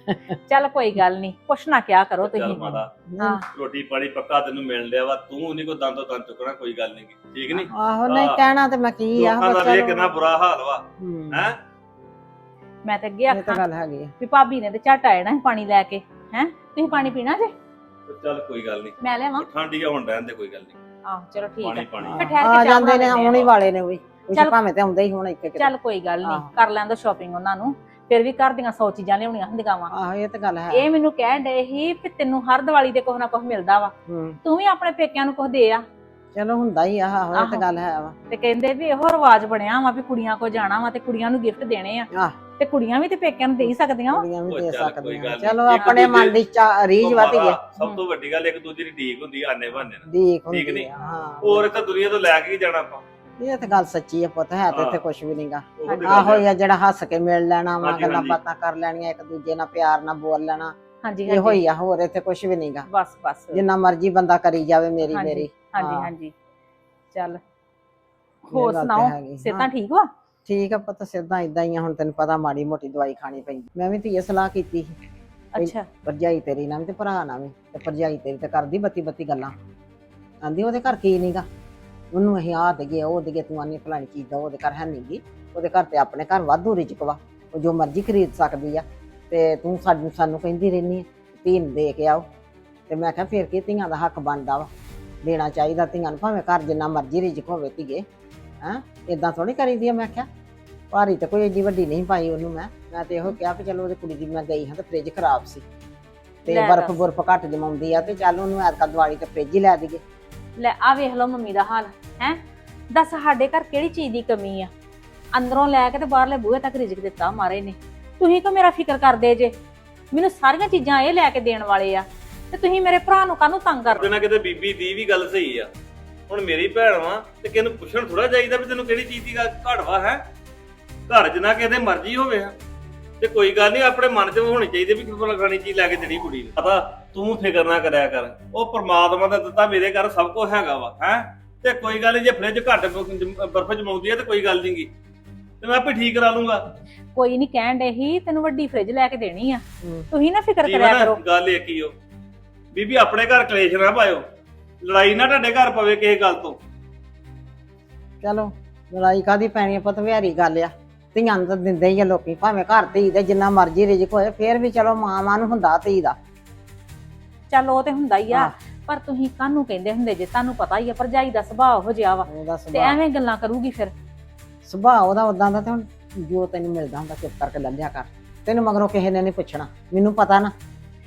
ਚੱਲ ਕੋਈ ਗੱਲ ਨਹੀਂ ਪੁੱਛਣਾ ਕਿਆ ਕਰੋ ਚੱਲ ਤੁਸੀਂ। ਮਾਤਾ ਹਾਂ। ਰੋਟੀ ਪਾਣੀ ਪੱਕਾ ਤੈਨੂੰ ਮਿਲ ਲਿਆ ਵਾ ਤੂੰ ਨਹੀਂ ਕੋ ਦੰਦ ਤੋਂ ਦੰਦ ਚੁੱਕਣਾ ਕੋਈ ਗੱਲ ਨਹੀਂ ਠੀਕ ਨਹੀਂ ਆਹੋ ਨਹੀਂ। ਕਹਿਣਾ ਤੇ ਮੈਂ ਕੀ ਆ ਲੋਕਾਂ ਦਾ ਬੱਚਾ ਵੇਖ ਕਿੰਨਾ ਬੁਰਾ ਹਾਲ ਵਾ। ਹੈ? ਮੈਂ ਤਾਂ ਅੱਗੇ ਇਹ ਤਾਂ ਆਖਾਂ ਗੱਲ ਹੈਗੀ ਆ। ਵੀ ਭਾਬੀ ਨੇ ਤੇ ਝਟ ਆਇਆ ਨਾ ਪਾਣੀ ਲੈ ਕੇ ਹੈ? ਤੁਸੀਂ ਪਾਣੀ ਪੀਣਾ ਜੇ? ਚੱਲ ਕੋਈ ਗੱਲ ਨਹੀਂ ਮੈਂ ਲਿਆਵਾਂ। ਠੰਡੀ ਆ ਹੁਣ ਰਹਿਣ ਦੇ ਕੋਈ ਗੱਲ ਨਹੀਂ ਆਹ ਚਲੋ ਠੀਕ ਪਾਣੀ ਹੈ ਪਾਣੀ ਠਹਿਰ ਕੇ ਆ ਜਾਂਦੇ ਨੇ ਬਣਾ ਲੈਂਦੇ ਆਉਣ ਹੀ ਆ। ਵਾਲੇ ਨੇ ਵੀ। ਕੁਛ ਚੱਲ- ਭਾਵੇਂ ਤੇ ਆਉਂਦੇ ਹੀ ਹੁਣ ਕਿਤੇ ਚੱਲ ਕੋਈ ਗੱਲ ਨਹੀਂ ਆਹੋ। ਕਰ ਲੈਂਦਾ ਸ਼ਾਪਿੰਗ ਉਹਨਾਂ ਨੂੰ। ਫਿਰ ਵੀ ਘਰ ਦੀਆਂ ਸੌ ਚੀਜ਼ਾਂ ਲਿਆਉਣੀਆਂ ਹੁੰਦੀਆਂ ਵਾ। ਆਹੋ ਇਹ ਤਾਂ ਗੱਲ ਹੈ। ਇਹ ਮੈਨੂੰ ਕਹਿਣ ਡਏ ਸੀ ਕਿ ਤੈਨੂੰ ਹਰ ਦੀਵਾਲੀ ਤੇ ਕੁਛ ਨਾ ਕੁਛ ਮਿਲਦਾ ਵਾ। ਹੂੰ। ਤੂੰ ਵੀ ਆਪਣੇ ਪੇਕਿਆਂ ਨੂੰ ਕੁਛ ਦੇ ਆ। ਚਲੋ ਹੁੰਦਾ ਹੀ ਆ ਆਹੋ ਇਹ ਆਹੋ। ਤਾਂ ਗੱਲ ਹੈ ਵਾ। ਤੇ ਕਹਿੰਦੇ ਵੀ ਇਹੋ ਰਿਵਾਜ ਬਣਿਆ ਵਾ ਵੀ ਕੁੜੀਆਂ ਕੋ ਜਾਣਾ ਵਾ ਤੇ ਕੁੜੀਆਂ ਨੂੰ ਗਿਫਟ ਦੇਣੇ ਆ। ਆਹ। ਤੇ ਕੁੜੀਆਂ ਵੀ ਤੇ ਪੇਕਿਆਂ ਨੂੰ ਦੇ ਹੀ ਸਕਦੀਆਂ ਵਾ। ਕੁੜੀਆਂ ਵੀ ਉਹ ਦੇ ਚੱਲ ਕੋਈ ਸਕਦੀਆਂ ਗੱਲ ਨੀ। ਚਲੋ ਇੱਕ ਆਪਣੇ ਮਨ ਦੀ ਚਾ- ਰੀਝ ਵਧ ਗਈ ਸਭ ਤੋਂ ਵੱਡੀ ਗੱਲ ਇੱਕ ਦੂਜੇ ਦੀ ਢੀਕ ਹੁੰਦੀ ਆ ਆਨੇ ਬਹਾਨੇ ਨਾਲ ਠੀਕ ਹੁੰਦੀ ਨੀ? ਆ ਹਾਂ। ਹੋਰ ਤਾਂ ਦੁਨੀਆ ਤੋਂ ਲੈ ਕੇ ਹੀ ਜਾਣਾ ਆਪਾਂ। ਇਹ ਤਾਂ ਗੱਲ ਸੱਚੀ ਹੈ ਪੁੱਤ ਹੈ ਤੇ ਹਾਂ। ਇੱਥੇ ਕੁਝ ਵੀ ਨਹੀਂਗਾ ਉਹ ਤੇ ਗੱਲ ਆਹੋ ਹੈ। ਹੀ ਆ ਜਿਹੜਾ ਹੱਸ ਕੇ ਮਿਲ ਲੈਣਾ ਵਾ ਹਾਂਜੀ, ਗੱਲਾਂ ਹਾਂਜੀ। ਬਾਤਾਂ ਕਰ ਲੈਣੀਆਂ ਇੱਕ ਦੂਜੇ ਨਾਲ ਪਿਆਰ ਨਾਲ ਬੋਲ ਲੈਣਾ। ਹਾਂਜੀ ਇਹੋ ਹਾਂਜੀ। ਹੀ ਆ ਹੋਰ ਇੱਥੇ ਕੁਝ ਵੀ ਨਹੀਂਗਾ ਬਸ ਬਸ। ਜਿੰਨਾ ਮਰਜ਼ੀ ਬੰਦਾ ਕਰੀ ਜਾਵੇ ਮੇਰੀ ਹਾਂਜੀ, ਮੇਰੀ। ਹਾਂਜੀ ਹਾਂ। ਹਾਂਜੀ। ਚੱਲ। ਇਹ ਹੋਰ ਗੱਲ ਤਾਂ ਸੁਣਾਓ? ਹੈਗੀ। ਸਿਹਤਾਂ ਹਾਂ, ਠੀਕ ਵਾ? ਠੀਕ ਆ ਪੁੱਤ ਸਿੱਧਾ ਇਦਾਂ ਹੀ ਆ ਹੁਣ ਤੈਨੂੰ ਪਤਾ ਮਾੜੀ ਮੋਟੀ ਦਵਾਈ ਖਾਣੀ ਪੈਂਦੀ। ਮੈਂ ਵੀ ਧੀਏ ਸਲਾਹ ਕੀਤੀ ਸੀ। ਅੱਛਾ। ਭਰਜਾਈ ਤੇਰੀ ਨਾਲ ਵੀ ਤੇ ਭਰਾ ਨਾਲ ਵੀ ਤੇ ਭਰਜਾਈ ਤੇਰੀ ਤੇ ਕਰਦੀ ਬੱਤੀ ਬੱਤੀ ਗੱਲਾਂ। ਆਂਦੀ ਉਹਦੇ ਘਰ ਕੀ ਨਹੀਂਗਾ ਉਹਨੂੰ ਅਸੀਂ ਆਹ ਦੇਈਏ ਉਹ ਦੇਈਏ ਤੂੰ ਆਨੀ ਫਲਾਣੀ ਚੀਜ਼ ਦਾ ਉਹਦੇ ਘਰ ਹੈ ਨਹੀਂਗੀ ਉਹਦੇ ਘਰ ਤੇ ਆਪਣੇ ਘਰ ਵਾਧੂ ਰਿਜਕ ਵਾ। ਉਹ ਜੋ ਮਰਜ਼ੀ ਖਰੀਦ ਸਕਦੀ ਆ। ਤੇ ਤੂੰ ਸਾਨੂੰ ਸਾਨੂੰ ਕਹਿੰਦੀ ਰਹਿਨੀ ਆ ਧੀ ਨੂੰ ਦੇ ਕੇ ਆਓ। ਤੇ ਮੈਂ ਕਿਹਾ ਫੇਰ ਕੀ ਧੀਆਂ ਦਾ ਹੱਕ ਬਣਦਾ ਵਾ? ਦੇਣਾ ਚਾਹੀਦਾ ਧੀਆਂ ਨੂੰ ਭਾਵੇਂ ਘਰ ਜਿੰਨਾ ਮਰਜ਼ੀ ਰਿਜਕ ਹੋਵੇ ਧੀਏ। ਹੈਂ? ਇਦਾਂ ਥੋੜੀ ਕਰੀਦੀ ਆ ਮੈਂ ਕਿਹਾ। ਭਾਰੀ ਤੇ ਕੋਈ ਏਡੀ ਵੱਡੀ ਨਹੀਂ ਪਾਈ ਉਹਨੂੰ ਮੈਂ। ਮੈਂ ਤੇ ਇਹੋ ਕਿਹਾ ਵੀ ਚਲੋ ਉਹਦੇ ਕੁੜੀ ਦੀ ਮੈਂ ਗਈ ਹਾਂ ਤੇ ਫ੍ਰਿਜ ਖਰਾਬ ਸੀ। ਤੇ ਲੈ ਬਰਫ਼ ਦੱਸ। ਬੁਰਫ ਘੱਟ ਜਮਾਉਂਦੀ ਆ ਤੇ ਚੱਲ ਉਹਨੂੰ ਐਤਕਾ ਦਿਵਾਲੀ ਤੇ ਫ੍ਰਿਜ ਹੀ ਲੈ ਦਈਏ। ਲੈ ਆ ਵੇਖ ਲਓ ਮੰਮੀ ਦਾ ਹਾਲ ਹੈ? ਦੱਸ ਸਾਡੇ ਘਰ ਕਿਹੜੀ ਚੀਜ਼ ਦੀ ਕਮੀ ਆ? ਅੰਦਰੋਂ ਲੈ ਕੇ ਤੇ ਬਾਹਰਲੇ ਬੂਹੇ ਤੱਕ ਰਿਜਕ ਦਿੱਤਾ ਮਾਰੇ ਨੇ। ਤੁਸੀਂ ਕੋ ਮੇਰਾ ਫਿਕਰ ਕਰਦੇ ਜੇ? ਮੈਨੂੰ ਸਾਰੀਆਂ ਚੀਜ਼ਾਂ ਇਹ ਲੈ ਕੇ ਦੇਣ ਵਾਲੇ ਆ। ਤੇ ਤੁਸੀਂ ਮੇਰੇ ਭਰਾ ਨੂੰ ਕਾਹਨੂੰ ਤੰਗ ਕਰ ਕਿਤੇ ਨਾ ਕਿਤੇ ਬੀਬੀ ਦੀ ਵੀ ਗੱਲ ਸਹੀ ਆ। ਹੁਣ ਮੇਰੀ ਭੈਣ ਵਾ ਤੇ ਕਿਹਨੂੰ ਪੁੱਛਣ ਥੋੜਾ ਚਾਹੀਦਾ ਵੀ ਤੈਨੂੰ ਕਿਹੜੀ ਚੀਜ਼ ਦੀ ਘੜਵਾ ਹੈ? ਘਰ ਜਿੰਨਾ ਕਿਸੇ ਦੇ ਮਰਜ਼ੀ ਹੋਵੇ ਆ। ਤੇ ਕੋਈ ਗੱਲ ਨਹੀਂ ਆਪਣੇ ਮਨ 'ਚ ਹੋਣੀ ਚਾਹੀਦੀ ਵੀ ਕਿਹਨੂੰ ਫਲਾਣੀ ਚੀਜ਼ ਲੈ ਕੇ ਦੇਣੀ ਕੁੜੀ ਨੂੰ। ਪਤਾ ਤੂੰ ਫਿਕਰ ਨਾ ਕਰਿਆ ਕਰ। ਉਹ ਪ੍ਰਮਾਤਮਾ ਦਾ ਦਿੱਤਾ ਮੇਰੇ ਘਰ ਸਭ ਕੁਝ ਹੈਗਾ ਵਾ ਹੈ? ਤੇ ਕੋਈ ਗੱਲ ਨਹੀਂ ਜੇ ਫ੍ਰਿਜ ਘੱਟ ਬਰਫ਼ ਜਮਾਉਂਦੀ ਆ ਤੇ ਕੋਈ ਗੱਲ ਨਹੀਂਗੀ ਤੇ ਮੈਂ ਆਪੇ ਠੀਕ ਕਰਾ ਲੂੰਗਾ। ਕੋਈ ਨਹੀਂ ਕਹਿਣ ਦੇ ਹੀ ਤੈਨੂੰ ਵੱਡੀ ਫ੍ਰਿਜ ਲੈ ਕੇ ਦੇਣੀ ਆ। ਹੂੰ। ਤੁਸੀਂ ਨਾ ਫਿਕਰ ਕਰਿਆ ਕਰੋ। ਗੱਲ ਇਹ ਕੀ ਓ। ਬੀਬੀ ਆਪਣੇ ਘਰ ਕਲੇਸ਼ ਨਾ ਪਾਇਓ। ਲੜਾਈ ਨਾ ਤੁਹਾਡੇ ਘਰ ਪਵੇ ਕਿਸੇ ਗੱਲ ਤੋਂ। ਚਲੋ ਲੜਾਈ ਕਾਦੀ ਪੈਣੀ ਆ ਪੁੱਤ ਵਿਹਾਰੀ ਗੱਲ ਆ। ਧੀਆਂ ਨੂੰ ਤਾਂ ਦਿੰਦੇ ਹੀ ਆ ਲੋਕੀ ਭਾਵੇਂ ਘਰ ਧੀ ਦੇ ਜਿੰਨਾ ਮਰਜ਼ੀ ਰਿਜਕ ਹੋਏ ਫੇਰ ਵੀ ਚਲੋ ਮਾਂ ਮਾਂ ਨੂੰ ਹੁੰਦਾ ਧੀ ਦਾ। ਚੱਲ ਉਹ ਤੇ ਹੁੰਦਾ ਹੀ ਆ ਹਾਂ। ਪਰ ਤੁਸੀਂ ਕਾਹਨੂੰ ਕਹਿੰਦੇ ਹੁੰਦੇ ਜੇ ਤੁਹਾਨੂੰ ਪਤਾ ਹੀ ਆ ਭਰਜਾਈ ਦਾ ਸੁਭਾਅ ਉਹੋ ਜਿਹਾ ਵਾ। ਉਹਦਾ ਤੇ ਸੁਭਾਅ। ਐਵੇਂ ਗੱਲਾਂ ਕਰੂਗੀ ਫਿਰ? ਸੁਭਾਅ ਉਹਦਾ ਉਦਾਂ ਦਾ ਤੇ ਹੁਣ ਜੋ ਤੈਨੂੰ ਮਿਲਦਾ ਹੁੰਦਾ ਚੁੱਪ ਕਰਕੇ ਲੈ ਲਿਆ ਕਰ। ਤੈਨੂੰ ਮਗਰੋਂ ਕਿਸੇ ਨੇ ਨਹੀਂ ਪੁੱਛਣਾ। ਮੈਨੂੰ ਪਤਾ ਨਾ।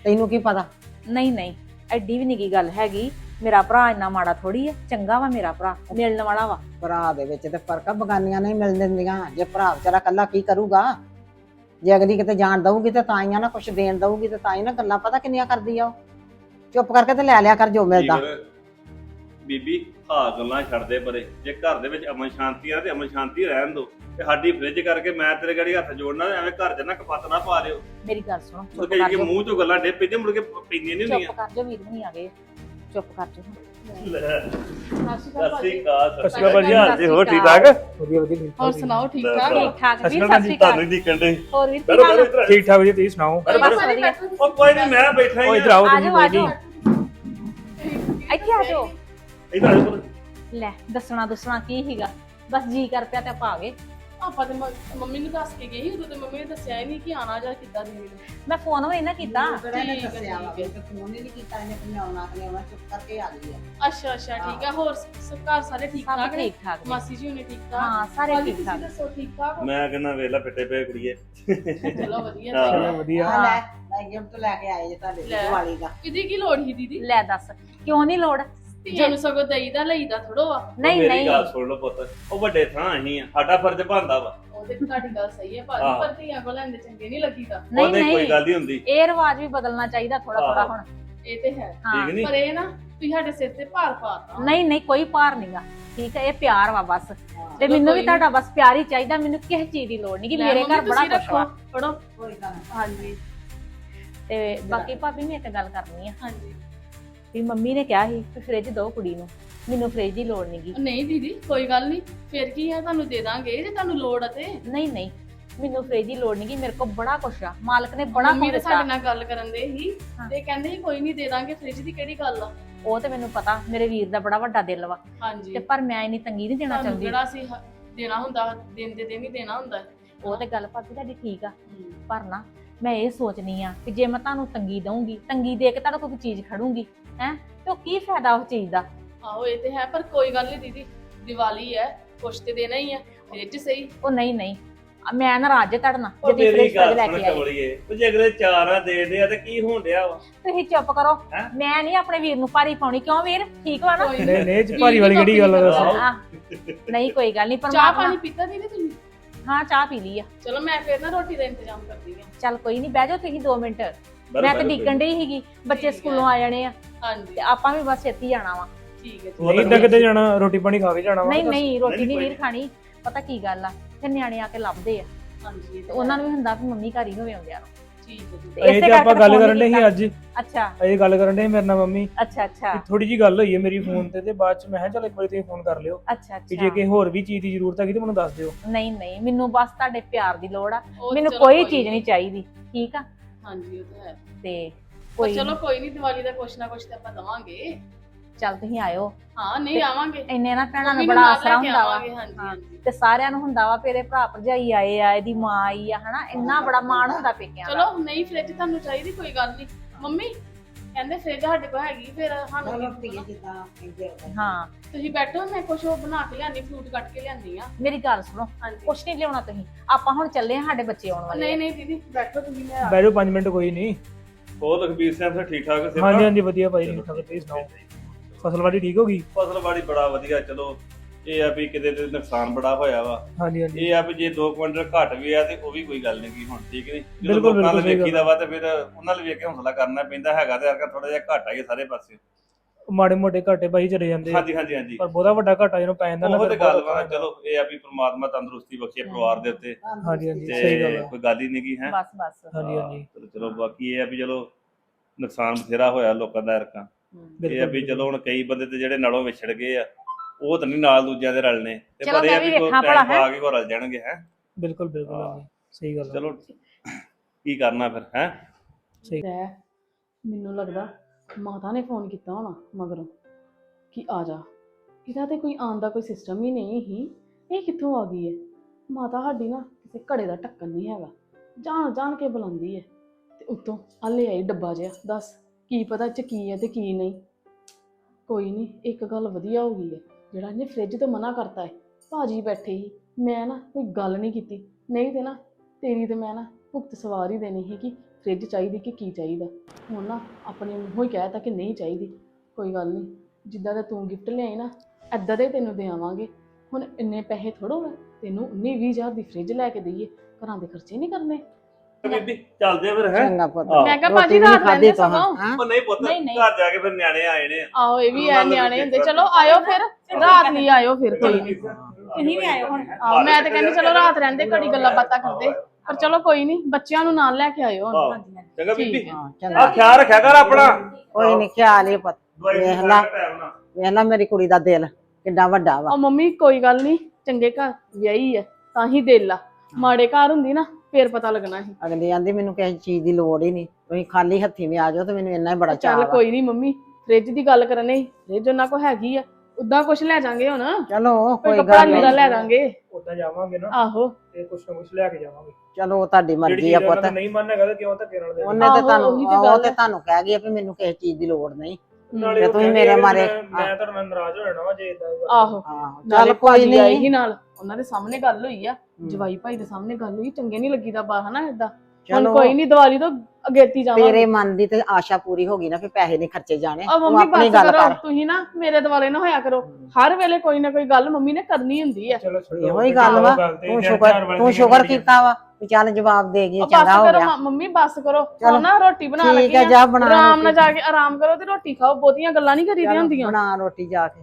ਤੈਨੂੰ ਕੀ ਪਤਾ? ਨਹੀਂ ਨਹੀਂ। ਐਡੀ ਵੀ ਨਿੱਕੀ ਗੱਲ ਹੈਗੀ। ਮੇਰਾ ਭਰਾ ਇੰਨਾ ਮਾੜਾ ਥੋੜੀ ਆ ਚੰਗਾ ਵਾ ਮੇਰਾ ਭਰਾ ਮਿਲਣ ਵਾਲਾ ਵਾ। ਭਰਾ ਦੇ ਵਿੱਚ ਤੇ ਫ਼ਰਕ ਆ ਬਗਾਨੀਆਂ ਨਹੀਂ ਮਿਲ ਦਿੰਦੀਆਂ। ਜੇ ਭਰਾ ਵਿਚਾਰਾ ਕੱਲਾ ਕੀ ਕਰੂਗਾ? ਜੇ ਅਗਲੀ ਕਿਤੇ ਜਾਣ ਦਊਗੀ ਤੇ ਤਾਂ ਹੀ ਆ ਨਾ ਕੁਝ ਦੇਣ ਦਊਗੀ ਤੇ ਤਾਂ ਹੀ ਨਾ ਗੱਲਾਂ ਪਤਾ ਕਿੰਨੀਆਂ ਕਰਦੀ ਆ ਉਹ। ਚੁੱਪ ਕਰਕੇ ਤੇ ਲੈ ਲਿਆ ਕਰ ਜੋ ਮਿਲਦਾ। ਬੀਬੀ ਹਾਂ ਗੱਲਾਂ ਛੱਡ ਦੇ ਪਰੇ। ਜੇ ਘਰ ਦੇ ਵਿੱਚ ਅਮਨ ਸ਼ਾਂਤੀ ਆ ਤੇ ਅਮਨ ਸ਼ਾਂਤੀ ਰਹਿਣ ਦੋ। ਤੇ ਸਾਡੀ ਫ੍ਰਿਜ ਕਰਕੇ ਮੈਂ ਤੇਰੇ ਗੜੀ ਹੱਥ ਜੋੜਨਾ ਐਵੇਂ ਘਰ 'ਚ ਨਾ ਕਪੱਤ ਨਾ ਪਾ ਦਿਓ। ਮੇਰੀ ਗੱਲ ਸੁਣੋ ਚੁੱਪ ਕਰ ਜਾਓ। ਮੂੰਹ 'ਚੋਂ ਗੱਲਾਂ ਡਿੱਪ ਪੈਂਦੀਆਂ ਮੁੜ ਕੇ ਪੀਂਦੀਆਂ ਨਹੀਂ ਚੁੱਪ ਹੁੰਦੀਆਂ। ਕਰ ਜਾਓ ਵੀਰ ਨਹੀਂ ਆ ਗਏ। ਚੁੱਪ ਕਰ ਲੈ, ਭਾਜੀ। ਹੋਰ ਠੀਕ ਠਾਕ? ਵਧੀਆ ਵਧੀਆ ਹੋਰ ਜੀ। ਸੁਣਾਓ ਠੀਕ ਲੈ, ਠਾਕ। ਠੀਕ ਸਤਿ ਸ਼੍ਰੀ ਤੁਹਾਨੂੰ ਨਹੀਂ ਹੋਰ ਜੀ ਤੁਸੀਂ ਸੁਣਾਓ? ਬੈਠੋ, ਬਸ ਬੈਠੋ। ਵਧੀਆ। ਉਹ ਕੋਈ ਨਹੀਂ ਮੈਂ ਬੈਠਾ ਉਹ ਹੀ ਇੱਧਰ ਆ ਆਓ ਆ ਤੁਸੀਂ ਜਾਓ ਕੋਈ ਆ ਨਹੀਂ। ਜਾਓ ਇੱਥੇ ਆ ਜਾਓ ਇੱਧਰ ਆ ਜਾਓ। ਲੈ ਦੱਸਣਾ ਦੱਸਣਾ ਕੀ ਹੀਗਾ ਬਸ ਜੀ ਕਰ ਪਿਆ ਤੇ ਆਪਾਂ ਆ ਗਏ। ਆਪਾਂ ਤੇ ਮ- ਮੰਮੀ ਨੂੰ ਦੱਸ ਕੇ ਸੀ ਉਦੋਂ ਤੇ ਮੰਮੀ ਨੇ ਦੱਸਿਆ ਹੀ ਨਹੀਂ ਕਿ ਆਣਾ ਜਾਂ ਕਿੱਦਾਂ ਦੀ ਮੈਂ ਫੋਨ ਵੀ ਨਾ ਕੀਤਾ। ਇਹਨੇ ਠੀਕ ਹੈ, ਦੱਸਿਆ ਵਾ ਠੀਕ ਵੀ ਫੋਨ ਹੀ ਨਹੀਂ ਕੀਤਾ ਇਹਨੇ ਕਿ ਮੈਂ ਆਉਣਾ ਕਿ ਨਹੀਂ ਆਉਣਾ ਚੁੱਪ ਕਰਕੇ ਆ ਗਈ ਆ। ਅੱਛਾ ਅੱਛਾ ਠੀਕ ਆ। ਹੋਰ ਸ- ਘਰ ਸਾਰੇ ਠੀਕ ਸਭ ਠਾਕ ਨੇ? ਠੀਕ ਠਾਕ ਨੇ। ਮਾਸੀ ਜੀ ਹੁਣੇ ਠੀਕ ਠਾਕ? ਹਾਂ ਸਾਰੇ ਭਾਜੀ ਠੀਕ ਤੁਸੀਂ ਠਾਕ। ਦੱਸੋ ਠੀਕ ਠਾਕ ਹੋ? ਮੈਂ ਕਹਿੰਦਾ ਵੇਲਾ ਫਿੱਟੇ ਪਏ ਕੁੜੀਏ। ਚਲੋ ਵਧੀਆ ਹਾਂ। ਚਲੋ। ਵਧੀਆ ਆ ਲੈ ਲੈ ਗਿਫਟ ਲੈ ਕੇ ਆਏ ਜੇ ਤੁਹਾਡੇ ਲਈ ਲੈ। ਦੀਵਾਲੀ ਦਾ। ਇਹਦੀ ਕੀ ਲੋੜ ਸੀ ਦੀਦੀ? ਲੈ ਦੱਸ ਕਿਉਂ ਨਹੀਂ ਲੋੜ? ਧੀਆਂ ਨੂੰ ਸਗੋਂ ਦਈਦਾ ਲਈਦਾ ਥੋੜੋ ਆ ਨਹੀਂ ਮੇਰੀ ਨਹੀਂ। ਗੱਲ ਸੁਣ ਲਓ ਪੁੱਤ ਉਹ ਵੱਡੇ ਥਾਂ ਅਸੀਂ ਆ ਸਾਡਾ ਫਰਜ਼ ਬਣਦਾ ਵਾ। ਉਹਦੇ ਤੁਹਾਡੀ ਗੱਲ ਸਹੀ ਹੈ ਭਾਜੀ ਹਾਂ। ਪਰ ਧੀਆਂ ਕੋਲ ਲੈਂਦੇ ਚੰਗੇ ਨਹੀਂ ਲੱਗੀਦਾ। ਨਹੀਂ ਉਹਦੇ ਕੋਈ ਨਹੀਂ। ਗੱਲ ਨਹੀਂ ਹੁੰਦੀ। ਇਹ ਰਿਵਾਜ ਵੀ ਬਦਲਣਾ ਚਾਹੀਦਾ ਥੋੜਾ ਥੋੜਾ। ਹੁਣ। ਇਹ ਤੇ ਹੈ। ਹਾਂ। ਠੀਕ ਨਹੀਂ? ਪਰ ਇਹ ਨਾ ਤੁਸੀਂ ਸਾਡੇ ਸਿਰ ਤੇ ਭਾਰ ਪਾਤਾ ਨਹੀਂ ਨਹੀਂ ਕੋਈ ਭਾਰ ਨਹੀਂਗਾ ਠੀਕ ਹੈ ਇਹ ਪਿਆਰ ਵਾ ਬਸ। ਤੇ ਮੈਨੂੰ ਵੀ ਤੁਹਾਡਾ ਬਸ ਪਿਆਰ ਹੀ ਚਾਹੀਦਾ ਮੈਨੂੰ ਕਿਸੇ ਚੀਜ਼ ਦੀ ਲੋੜ ਨਹੀਂ ਕਿ ਮੇਰੇ ਘਰ ਬੜਾ ਕੁਛ ਵਾ। ਪੜੋ ਕੋਈ ਗੱਲ ਨੀ। ਹਾਂਜੀ। ਤੇ ਬਾਕੀ ਭਾਬੀ ਮੈਂ ਇੱਕ ਗੱਲ ਕਰਨੀ ਆ। ਹਾਂਜੀ। ਵੀ ਮੰਮੀ ਨੇ ਕਿਹਾ ਸੀ ਕਿ ਫ੍ਰਿਜ ਦੋ ਕੁੜੀ ਨੂੰ ਮੈਨੂੰ ਫ੍ਰਿਜ ਦੀ ਲੋੜ ਨਹੀਂਗੀ ਨਹੀਂ ਦੀਦੀ ਕੋਈ ਗੱਲ ਨਹੀਂ ਫਿਰ ਕੀ ਹੈ ਤੁਹਾਨੂੰ ਦੇ ਦਾਂਗੇ ਜੇ ਤੁਹਾਨੂੰ ਲੋੜ ਹੈ ਤੇ। ਨਹੀਂ ਨਹੀਂ ਮੈਨੂੰ ਫ੍ਰਿਜ ਦੀ ਲੋੜ ਨਹੀਂਗੀ ਮੇਰੇ ਕੋਲ ਬੜਾ ਕੁਛ ਆ ਮਾਲਕ ਨੇ ਬੜਾ ਮੰਮੀ ਕੁਝ ਦੇ ਦਿੱਤਾ। ਸਾਡੇ ਨਾਲ ਗੱਲ ਕਰਨ ਦੇ ਹੀ ਹਾਂ। ਤੇ ਕਹਿੰਦੇ ਸੀ ਕੋਈ ਨਹੀਂ ਦੇ ਦਾਂਗੇ ਫ੍ਰਿਜ ਦੀ ਕਿਹੜੀ ਗੱਲ ਆ। ਉਹ ਤੇ ਮੈਨੂੰ ਪਤਾ ਮੇਰੇ ਵੀਰ ਦਾ ਬੜਾ ਵੱਡਾ ਦਿਲ ਵਾ। ਹਾਂਜੀ। ਤੇ ਪਰ ਮੈਂ ਇੰਨੀ ਤੰਗੀ ਨਹੀਂ ਦੇਣਾ ਤੁਹਾਨੂੰ ਚਾਹੁੰਦੀ। ਜਿਹੜਾ ਸੀ ਦੇਣਾ ਹੁੰਦਾ ਦਿਨ ਦੇ ਦਿਨ ਹੀ ਦੇਣਾ ਹੁੰਦਾ। ਹੈ। ਉਹ ਤੇ ਗੱਲ ਭਾਬੀ ਤੁਹਾਡੀ ਠੀਕ ਆ ਪਰ ਨਾ ਮੈਂ ਇਹ ਸੋਚਨੀ ਆ ਕਿ ਜੇ ਮੈਂ ਤੁਹਾਨੂੰ ਤੰਗੀ ਦਊਂਗੀ ਤੰਗੀ ਦੇ ਕੇ ਤੁਹਾਡੇ ਕੋਲ ਕੋਈ ਚੀਜ਼ ਖੜੂੰਗੀ ਹੈ? ਤੇ ਉਹ ਕੀ ਫਾਇਦਾ ਉਸ ਚੀਜ਼ ਦਾ? ਆਹੋ ਇਹ ਤੇ ਹੈ ਪਰ ਕੋਈ ਗੱਲ ਨਹੀਂ ਦੀਦੀ ਦੀਵਾਲੀ ਹੈ ਕੁਛ ਤੇ ਦੇਣਾ ਹੀ ਹੈ ਫ੍ਰਿਜ ਸਹੀ। ਉਹ ਨਹੀਂ ਨਹੀਂ ਆ ਮੈਂ ਨਾਰਾਜ਼ ਜੇ ਤੁਹਾਡੇ ਨਾਲ ਉਹ ਜੇ ਤੁਸੀਂ ਮੇਰੀ ਫ੍ਰਿਜ ਗੱਲ ਲੈ ਸੁਣ ਕੇ ਆਏ ਕਮਲੀਏ ਉਹ ਜੇ ਅਗਲੇ ਚਾਰਾਂ ਦੇ ਦੇ ਆ ਤੇ ਕੀ ਹੋਣ ਡਿਆ ਵਾ? ਤੁਸੀਂ ਚੁੱਪ ਕਰੋ ਹੈਂ? ਮੈਂ ਨਹੀਂ ਆਪਣੇ ਵੀਰ ਨੂੰ ਭਾਰੀ ਪਾਉਣੀ ਕਿਉਂ ਵੀਰ? ਠੀਕ ਵਾ ਨਾ? ਕੋਈ ਨਹੀਂ ਨਹੀਂ ਇਹ 'ਚ ਭਾਰੀ ਵਾਲੀ ਕਿਹੜੀ ਗੱਲ ਆ? ਦੱਸ ਆਹੋ। ਆਹ, ਨਹੀਂ ਕੋਈ ਗੱਲ ਨਹੀਂ ਚਾਹ ਪਰਮਾਤਮਾ ਪਾਣੀ ਪੀਤਾ ਦੀਦੀ ਤੁਸੀਂ? ਹਾਂ ਚਾਹ ਪੀ ਲਈ ਆ। ਚਲੋ ਮੈਂ ਫਿਰ ਨਾ ਰੋਟੀ ਦਾ ਇੰਤਜ਼ਾਮ ਕਰਦੀ ਹਾਂ। ਚੱਲ ਕੋਈ ਨਹੀਂ ਬਹਿ ਜਾਓ ਤੁਸੀਂ 2 ਮਿੰਟ। ਮੈਂ ਤਾਂ ਡਿੱਕਣ ਡਈ ਸੀਗੀ ਬੱਚੇ ਠੀਕ ਸਕੂਲੋਂ ਆ ਜਾਣੇ ਆ। ਹਾਂਜੀ। ਤੇ ਆਪਾਂ ਵੀ ਬਸ ਛੇਤੀ ਜਾਣਾ ਵਾ। ਠੀਕ ਹੈ ਜੀ। ਉਹ ਨਹੀਂ ਤਾਂ ਕਿਤੇ ਜਾਣਾ? ਰੋਟੀ ਪਾਣੀ ਖਾ ਕੇ ਜਾਣਾ ਵਾ? ਨਹੀਂ ਨਹੀਂ ਰੋਟੀ ਨਹੀਂ, ਵੀਰ ਖਾਣੀ। ਪਤਾ ਕੀ ਗੱਲ ਆ? ਫਿਰ ਨਿਆਣੇ ਆ ਕੇ ਲੱਭਦੇ ਆ। ਹਾਂਜੀ ਇਹ ਤੇ ਤਾਂ ਉਹਨਾਂ। ਨੂੰ ਵੀ ਹੁੰਦਾ ਵੀ ਮੰਮੀ ਘਰ ਹੀ ਹੋਵੇ ਆਉਂਦਿਆਂ ਨੂੰ ਠੀਕ ਹੈ ਜੀ। ਇਹ ਇਸੇ ਤੇ ਆਪਾਂ ਗੱਲ ਕਰਨ ਦੇ ਸੀ ਅੱਜ। ਅੱਛਾ। ਇਹ ਗੱਲ ਕਰਨ ਦੇ ਮੇਰੇ ਨਾਲ ਮੰਮੀ। ਅੱਛਾ ਅੱਛਾ। ਥੋੜੀ ਜੀ ਗੱਲ ਹੋਈ ਹੈ ਮੇਰੀ ਫੋਨ ਤੇ ਤੇ ਬਾਅਦ ਚ ਮੈਂ ਕਿਹਾ ਚੱਲ ਇੱਕ ਵਾਰੀ ਤੁਸੀਂ ਫੋਨ ਕਰ ਲਿਓ। ਅੱਛਾ ਕਿ ਜੇ ਅੱਛਾ ਕਿਸੇ ਹੋਰ ਵੀ ਚੀਜ਼ ਦੀ ਜ਼ਰੂਰਤ ਹੈਗੀ ਤੇ ਮੈਨੂੰ ਦੱਸ ਦਿਓ। ਨਹੀਂ ਨਹੀਂ ਮੈਨੂੰ ਬਸ ਤੁਹਾਡੇ ਪਿਆਰ ਦੀ ਲੋੜ ਆ। ਉਹ ਮੈਨੂੰ ਚਲੋ ਕੋਈ ਚੀਜ਼ ਨਹੀਂ। ਚਾਹੀਦੀ। ਠੀਕ ਆ? ਹਾਂਜੀ ਉਹ ਤਾਂ ਹੈ। ਤੇ ਕੋਈ ਚਲੋ ਕੋਈ ਨਹੀਂ ਦੀਵਾਲੀ ਦਾ ਕੁਛ ਨਾ ਕੁਛ ਤੇ ਆਪਾਂ ਦਵਾਂਗੇ। ਚੱਲ ਤੁਸੀਂ ਆਇਓ। ਹਾਂ ਨਹੀਂ ਆਵਾਂਗੇ। ਇੰਨੇ ਨਾ ਭੈਣਾਂ ਨੂੰ ਬੜਾ ਆਸਰਾ ਹੁੰਦਾ ਵਾ। ਤੇ ਸਾਰਿਆਂ ਨੂੰ ਹੁੰਦਾ ਵਾ ਇਹਦੇ ਭਰਾ ਭਰਜਾਈ ਆਏ ਆ ਇਹਦੀ ਮਾਂ ਆਈ ਆ ਹਨਾ? ਇੰਨਾ ਬੜਾ ਮਾਣ ਹੁੰਦਾ ਪੇਕਿਆਂ ਦਾ। ਚਲੋ ਨਹੀਂ ਫ੍ਰਿਜ ਤੁਹਾਨੂੰ ਚਾਹੀਦੀ ਕੋਈ ਗੱਲ ਨਹੀਂ ਮੰਮੀ ਕਹਿੰਦੇ ਫ੍ਰਿਜ ਸਾਡੇ ਕੋਲ ਹੈਗੀ ਫਿਰ ਸਾਨੂੰ ਹੋ। ਤੁਸੀਂ ਬੈਠੋ ਮੈਂ ਕੁਛ ਉਹ ਬਣਾ ਕੇ ਲਿਆਨੀ ਫਰੂਟ ਕੱਟ ਕੇ ਲਿਆਨੀ ਆ। ਮੇਰੀ ਗੱਲ ਸੁਣੋ ਕੁਛ ਨਹੀਂ ਲਿਆਉਣਾ ਤੁਸੀਂ। ਆਪਾਂ ਹੁਣ ਚੱਲੇ ਆ ਸਾਡੇ ਬੱਚੇ ਆਉਣ ਵਾਲੇ ਨਹੀਂ। ਨਹੀਂ ਦੀਦੀ ਬੈਠੋ ਤੁਸੀਂ ਮੈਂ ਜਾਓ 5 ਮਿੰਟ ਕੋਈ ਨਹੀਂ ਹੋਰ ਲਖਬੀਰ ਸਿੰਘ ਫਿਰ ਠੀਕ ਠਾਕ ਸਿਹਤ? ਹਾਂਜੀ ਹਾਂਜੀ ਵਧੀਆ ਭਾਈ ਠੀਕ ਠਾਕ ਤੁਸੀਂ ਸੁਣਾਓ? ਫਸਲ ਵਾੜੀ ਠੀਕ ਹੋ ਗਈ? ਫਸਲ ਬਾੜੀ ਬੜਾ ਵਧੀਆ ਚਲੋ ਇਹ ਆ ਵੀ ਕਿਤੇ ਤੇ ਨੁਕਸਾਨ ਬੜਾ ਹੋਇਆ ਵਾ। ਹਾਂਜੀ ਹਾਂਜੀ। ਇਹ ਆ ਵੀ ਜੇ 2 ਕੁਇੰਟਲ ਘਟ ਵੀ ਆ ਤੇ ਉਹ ਵੀ ਕੋਈ ਗੱਲ ਨਹੀਂ ਕੀ ਹੁਣ ਠੀਕ ਨਹੀਂ? ਜਦੋਂ ਬਿਲਕੁਲ, ਲੋਕਾਂ ਬਿਲਕੁਲ ਦੇ ਸਹੀ ਵੇਖੀਦਾ ਵਾ ਤੇ ਫਿਰ ਉਹਨਾਂ ਲਈ ਵੇਖ ਕੇ ਹੌਸਲਾ ਕਰਨਾ ਪੈਂਦਾ ਹੈਗਾ ਤੇ ਅਰਕਾ ਥੋੜਾ ਜਿਹਾ ਘਟ ਆ ਸਾਰੇ ਪਾਸੇ। ਮਾੜੇ ਮੋਟੇ ਘਾਟੇ ਬਾਈ ਚਲੇ ਜਾਂਦੇ ਆ। ਹਾਂਜੀ ਹਾਂਜੀ ਹਾਂਜੀ। ਪਰ ਬਹੁਤਾ ਵੱਡਾ ਘਾਟਾ ਜਦੋਂ ਪੈ ਜਾਂਦਾ ਨਾ ਉਹ ਤੇ ਫਿਰ ਗੱਲ ਬਹੁਤ ਵਾ ਔਖਾ ਚਲੋ ਇਹ ਆ ਵੀ ਪ੍ਰਮਾਤਮਾ ਤੰਦਰੁਸਤੀ ਬਖਸ਼ੇ ਪਰਿਵਾਰ ਦੇ ਉੱਤੇ। ਹਾਂਜੀ ਹਾਂਜੀ ਸਹੀ ਗੱਲ ਤੇ ਆ। ਕੋਈ ਗੱਲ ਹੀ ਨਹੀਂ ਕੀ ਹੈ? ਬਸ ਬਸ। ਹਾਂਜੀ ਹਾਂਜੀ। ਚਲੋ ਚਲੋ ਬਾਕੀ ਇਹ ਆ ਵੀ ਚਲੋ ਨੁਕਸਾਨ ਬਥੇਰਾ ਹੋਇਆ ਲੋਕਾਂ ਦਾ ਅਰਕਾ। ਇਹ ਆ ਵੀ ਚਲੋ ਹੁਣ ਕਈ ਬੰਦੇ ਤੇ ਜਿਹੜੇ ਨਾਲੋਂ ਵਿਛੜ ਗਏ ਆ ਉਹ ਤਾਂ ਨਹੀਂ ਨਾਲ ਦੂਜਿਆਂ ਦੇ ਰਲਨੇ ਤੇ ਚਲੋ ਪਰ ਇਹ ਆ ਵੀ ਵੀ ਕੋਈ ਵੇਖਾਂ ਭਲਾ, ਟਾਈਮ ਪਾ ਕੇ ਕੋ ਰਲ ਜਾਣਗੇ ਹੈ? ਬਿਲਕੁਲ ਬਿਲਕੁਲ ਹਾਂ। ਹਾਂਜੀ ਸਹੀ ਗੱਲ ਆ। ਚਲੋ ਕੀ ਕਰਨਾ ਫਿਰ ਹੈ? ਲੈ ਮੈਨੂੰ ਲੱਗਦਾ ਮਾਤਾ ਨੇ ਫੋਨ ਕੀਤਾ ਹੋਣਾ ਮਗਰੋਂ ਕਿ ਆ ਜਾ। ਇਹਦਾ ਤੇ ਕੋਈ ਆਉਣ ਦਾ ਕੋਈ ਸਿਸਟਮ ਹੀ ਨਹੀਂ ਹੀ ਇਹ ਕਿੱਥੋਂ ਆ ਗਈ ਹੈ ਮਾਤਾ ਸਾਡੀ ਨਾ ਕਿਸੇ ਘੜੇ ਦਾ ਢੱਕਣ ਨਹੀਂ ਹੈਗਾ। ਜਾਣ ਜਾਣ ਕੇ ਬੁਲਾਉਂਦੀ ਹੈ ਤੇ ਉੱਤੋਂ ਆ ਆਈ ਡੱਬਾ ਜਿਹਾ, ਦੱਸ ਕੀ ਪਤਾ ਚ ਕੀ ਹੈ ਤੇ ਕੀ ਨਹੀਂ। ਕੋਈ ਨਹੀਂ, ਇੱਕ ਗੱਲ ਵਧੀਆ ਹੋ ਗਈ ਹੈ ਜਿਹੜਾ ਇਹਨੇ ਫ੍ਰਿਜ ਤੋਂ ਮਨਾ ਕਰਤਾ ਹੈ ਭਾਜੀ ਬੈਠੇ ਹੀ ਮੈਂ ਨਾ ਕੋਈ ਗੱਲ ਨਹੀਂ ਕੀਤੀ। ਨਹੀਂ ਤੇ ਨਾ, ਤੇਰੀ ਤੇ ਮੈਂ ਨਾ ਭੁਗਤ ਸਵਾਰ ਹੀ ਦੇਣੀ ਸੀ ਕਿ ਫ੍ਰਿਜ ਚਾਹੀਦੀ ਕਿ ਕੀ ਚਾਹੀਦਾ? ਹੁਣ ਨਾ ਆਪਣੇ ਮੂੰਹੋਂ ਹੀ ਕਹਿਤਾ ਕਿ ਨਹੀਂ ਚਾਹੀਦੀ। ਕੋਈ ਗੱਲ ਨਹੀਂ ਜਿੱਦਾਂ ਦਾ ਤੂੰ ਗਿਫਟ ਲਿਆਈ ਨਾ ਐਦਾਂ ਦੇ ਤੈਨੂੰ ਦੇਵਾਂਗੇ। ਹੁਣ ਇੰਨੇ ਪੈਸੇ ਥੋੜੋ ਵਾ ਤੈਨੂੰ 19 20 ਹਜ਼ਾਰ ਦੀ ਫ੍ਰਿਜ ਲੈ ਕੇ ਦਈਏ। ਘਰਾਂ ਦੇ ਖਰਚੇ ਨਹੀਂ ਕਰਨੇ। ਬੀਬੀ ਚੱਲਦੇ ਆ ਫਿਰ ਹੈ? ਚੰਗਾ ਪੁੱਤ। ਆਹੋ। ਮੈਂ ਕਿਹਾ ਰੋਟੀ ਭਾਜੀ ਵੀ ਨੀ ਰਾਤ ਖਾਧੀ ਰਹਿੰਦੇ ਤੂੰ, ਸਗੋਂ। ਹੈਂ? ਉਹ ਨਹੀਂ ਪੁੱਤ ਨਹੀਂ, ਨਹੀਂ। ਘਰ ਜਾ ਕੇ ਫਿਰ ਨਿਆਣੇ ਆਏ ਨੇ ਆਹੋ ਇਹ ਵੀ ਐ ਨਿਆਣੇ ਹੁੰਦੇ। ਚਲੋ। ਆਇਓ ਫਿਰ। ਰਾਤ ਨਹੀਂ ਆਇਓ ਫਿਰ ਕੋਈ ਨਹੀਂ। ਤੁਸੀਂ ਵੀ ਆਇਓ ਹੁਣ। ਆਹੋ ਮੈਂ ਤਾਂ ਕਹਿੰਦੀ ਚਲੋ ਰਾਤ ਰਹਿੰਦੇ ਘੜੀ ਗੱਲਾਂ ਬਾਤਾਂ ਕਰਦੇ। ਪਰ ਚਲੋ ਕੋਈ ਨਹੀਂ ਬੱਚਿਆਂ ਨੂੰ ਨਾਲ ਲੈ ਕੇ ਆਇਓ ਹੁਣ। ਆਹੋ। ਚੰਗਾ ਬੀਬੀ। ਹਾਂ ਆ ਖਿਆਲ ਰੱਖਿਆ ਕਰ ਆਪਣਾ। ਕੋਈ ਨਹੀਂ ਖਿਆਲ ਹੀ ਪੁੱਤ। ਦਵਾਈ ਵੇਖ ਦੀ ਲਾ। ਟਾਈਮ ਵੇਖ ਲੈ ਮੇਰੀ ਕੁੜੀ ਦਾ ਦਿਲ ਕਿੱਡਾ ਵੱਡਾ ਵਾ। ਉਹ ਮੰਮੀ ਕੋਈ ਗੱਲ ਨਹੀਂ ਚੰਗੇ ਘਰ ਵਿਆਹੀ ਹੈ ਤਾਂ ਹੀ ਦਿਲ ਆ। ਮਾੜੇ ਘਰ ਹੁੰਦੀ ਨਾ ਫੇਰ ਪਤਾ ਲੱਗਣਾ ਸੀ। ਅਗਲੀ ਆਂਦੀ ਮੈਨੂੰ ਕਿਸੇ ਚੀਜ਼ ਦੀ ਲੋੜ ਹੀ ਨਹੀਂ ਤੁਸੀਂ ਖਾਲੀ ਹੱਥੀ ਵੀ ਆ ਜਾਓ ਤੇ ਮੈਨੂੰ ਇੰਨਾ ਹੀ ਬੜਾ ਚਾਅ ਚੱਲ ਵਾ। ਕੋਈ ਨਹੀਂ ਮੰਮੀ ਫ੍ਰਿਜ ਦੀ ਗੱਲ ਕਰਨੇ ਫ੍ਰਿਜ ਉਹਨਾਂ ਕੋ ਹੈਗੀ ਆ। ਉਦਾਂ ਕੁਝ ਲੈ ਜਾਾਂਗੇ ਹੁਣ। ਚਲੋ ਕੋਈ ਕੋਈ ਕੱਪੜਾ ਗੱਲ ਲੀੜਾ ਨਹੀਂ। ਲੈ ਜਾਾਂਗੇ। ਉਦਾਂ ਜਾਵਾਂਗੇ ਨਾ। ਆਹੋ। ਤੇ ਕੁਛ ਨਾ ਕੁਛ ਲੈ ਕੇ ਜਾਵਾਂਗੇ। ਚਲੋ ਉਹ ਤੁਹਾਡੀ ਮਰਜ਼ੀ ਆ ਚੀਜ਼ ਉਹਨਾਂ ਪੁੱਤ। ਨਹੀਂ ਮਨ ਹੈਗਾ ਤਾਂ ਕਿਉਂ ਧੱਕੇ ਨਾਲ ਦੇ ਉਹਨੇ ਤੇ ਆਹੋ, ਤੁਹਾਨੂੰ ਉਹੀ ਤੇ ਉਹ ਗੱਲ ਤੇ ਆ। ਤੁਹਾਨੂੰ ਕਹਿ ਗਈ ਆ ਵੀ ਮੈਨੂੰ ਕਿਸੇ ਚੀਜ਼ ਦੀ ਲੋੜ ਨਹੀਂ। ਨਾਲੇ ਤੇ ਉਹ ਤੁਸੀਂ ਕਹਿੰਦੇ ਮੇਰੇ ਆ ਵੀ ਮਾਰੇ- ਮੈਂ- ਮੈਂ ਤੁਹਾਡੇ ਨਾਲ ਨਾਰਾਜ਼ ਹੋ ਜਾਣਾ ਵਾ ਜੇ ਇਦਾਂ ਆਹੋ। ਹਾਂ ਨਾਲੇ ਚੱਲ ਕੋਈ ਭਾਜੀ ਨਹੀਂ। ਹੀ ਨਾਲ। ਉਹਨਾਂ ਦੇ ਸਾਹਮਣੇ ਗੱਲ ਹੋਈ ਆ। ਜਵਾਈ ਭਾਈ ਦੇ ਸਾਹਮਣੇ ਗੱਲ ਹੋਈ ਚੰਗੇ ਨਹੀਂ ਲੱਗੀਦਾ ਬਾ ਹਨਾ ਏਦਾਂ? ਹੁਣ ਕੋਈ ਨਹੀਂ ਦੀਵਾਲੀ ਤੋਂ ਅਗੇਤੀ ਜਾਵਾਂਗੇ। ਤੇਰੇ ਮਨ ਦੀ ਤੇ ਆਸ਼ਾ ਪੂਰੀ ਹੋ ਗਈ ਨਾ ਵੀ ਪੈਸੇ ਨਹੀਂ ਖਰਚੇ ਜਾਣੇ। ਆ ਮੰਮੀ ਆਪਣੀ ਬਸ ਗੱਲ ਕਰੋ ਤੁਸੀਂ ਨਾ ਮੇਰੇ ਦੁਆਲੇ ਨਾ ਹੋਇਆ ਕਰੋ। ਹਰ ਵੇਲੇ ਕੋਈ ਨਾ ਕੋਈ ਗੱਲ ਮੰਮੀ ਨੇ ਕਰਨੀ ਹੁੰਦੀ ਆ। ਇਹੋ ਹੀ ਗੱਲ ਵਾ। ਤੇ ਸ਼ੁਕਰ ਤੂੰ ਸ਼ੁਕਰ ਕੀਤਾ ਵਾ ਵੀ ਚੱਲ ਜਵਾਬ ਦੇ ਗਈ ਚੰਗਾ ਹੋ ਗਿਆ। ਮੰਮੀ ਬਸ ਕਰੋ। ਨਾ ਰੋਟੀ ਠੀਕ ਲੱਗੀ ਹੈ ਆ। ਜਾ ਬਣਾ ਆਰਾਮ ਨਾਲ। ਜਾ ਕੇ ਆਰਾਮ ਕਰੋ ਤੇ ਰੋਟੀ ਖਾਓ। ਬਹੁਤੀਆਂ ਗੱਲਾਂ ਨਹੀਂ ਕਰੀਦੀਆਂ ਹੁੰਦੀਆਂ। ਬਣਾ ਰੋਟੀ ਜਾ ਕੇ।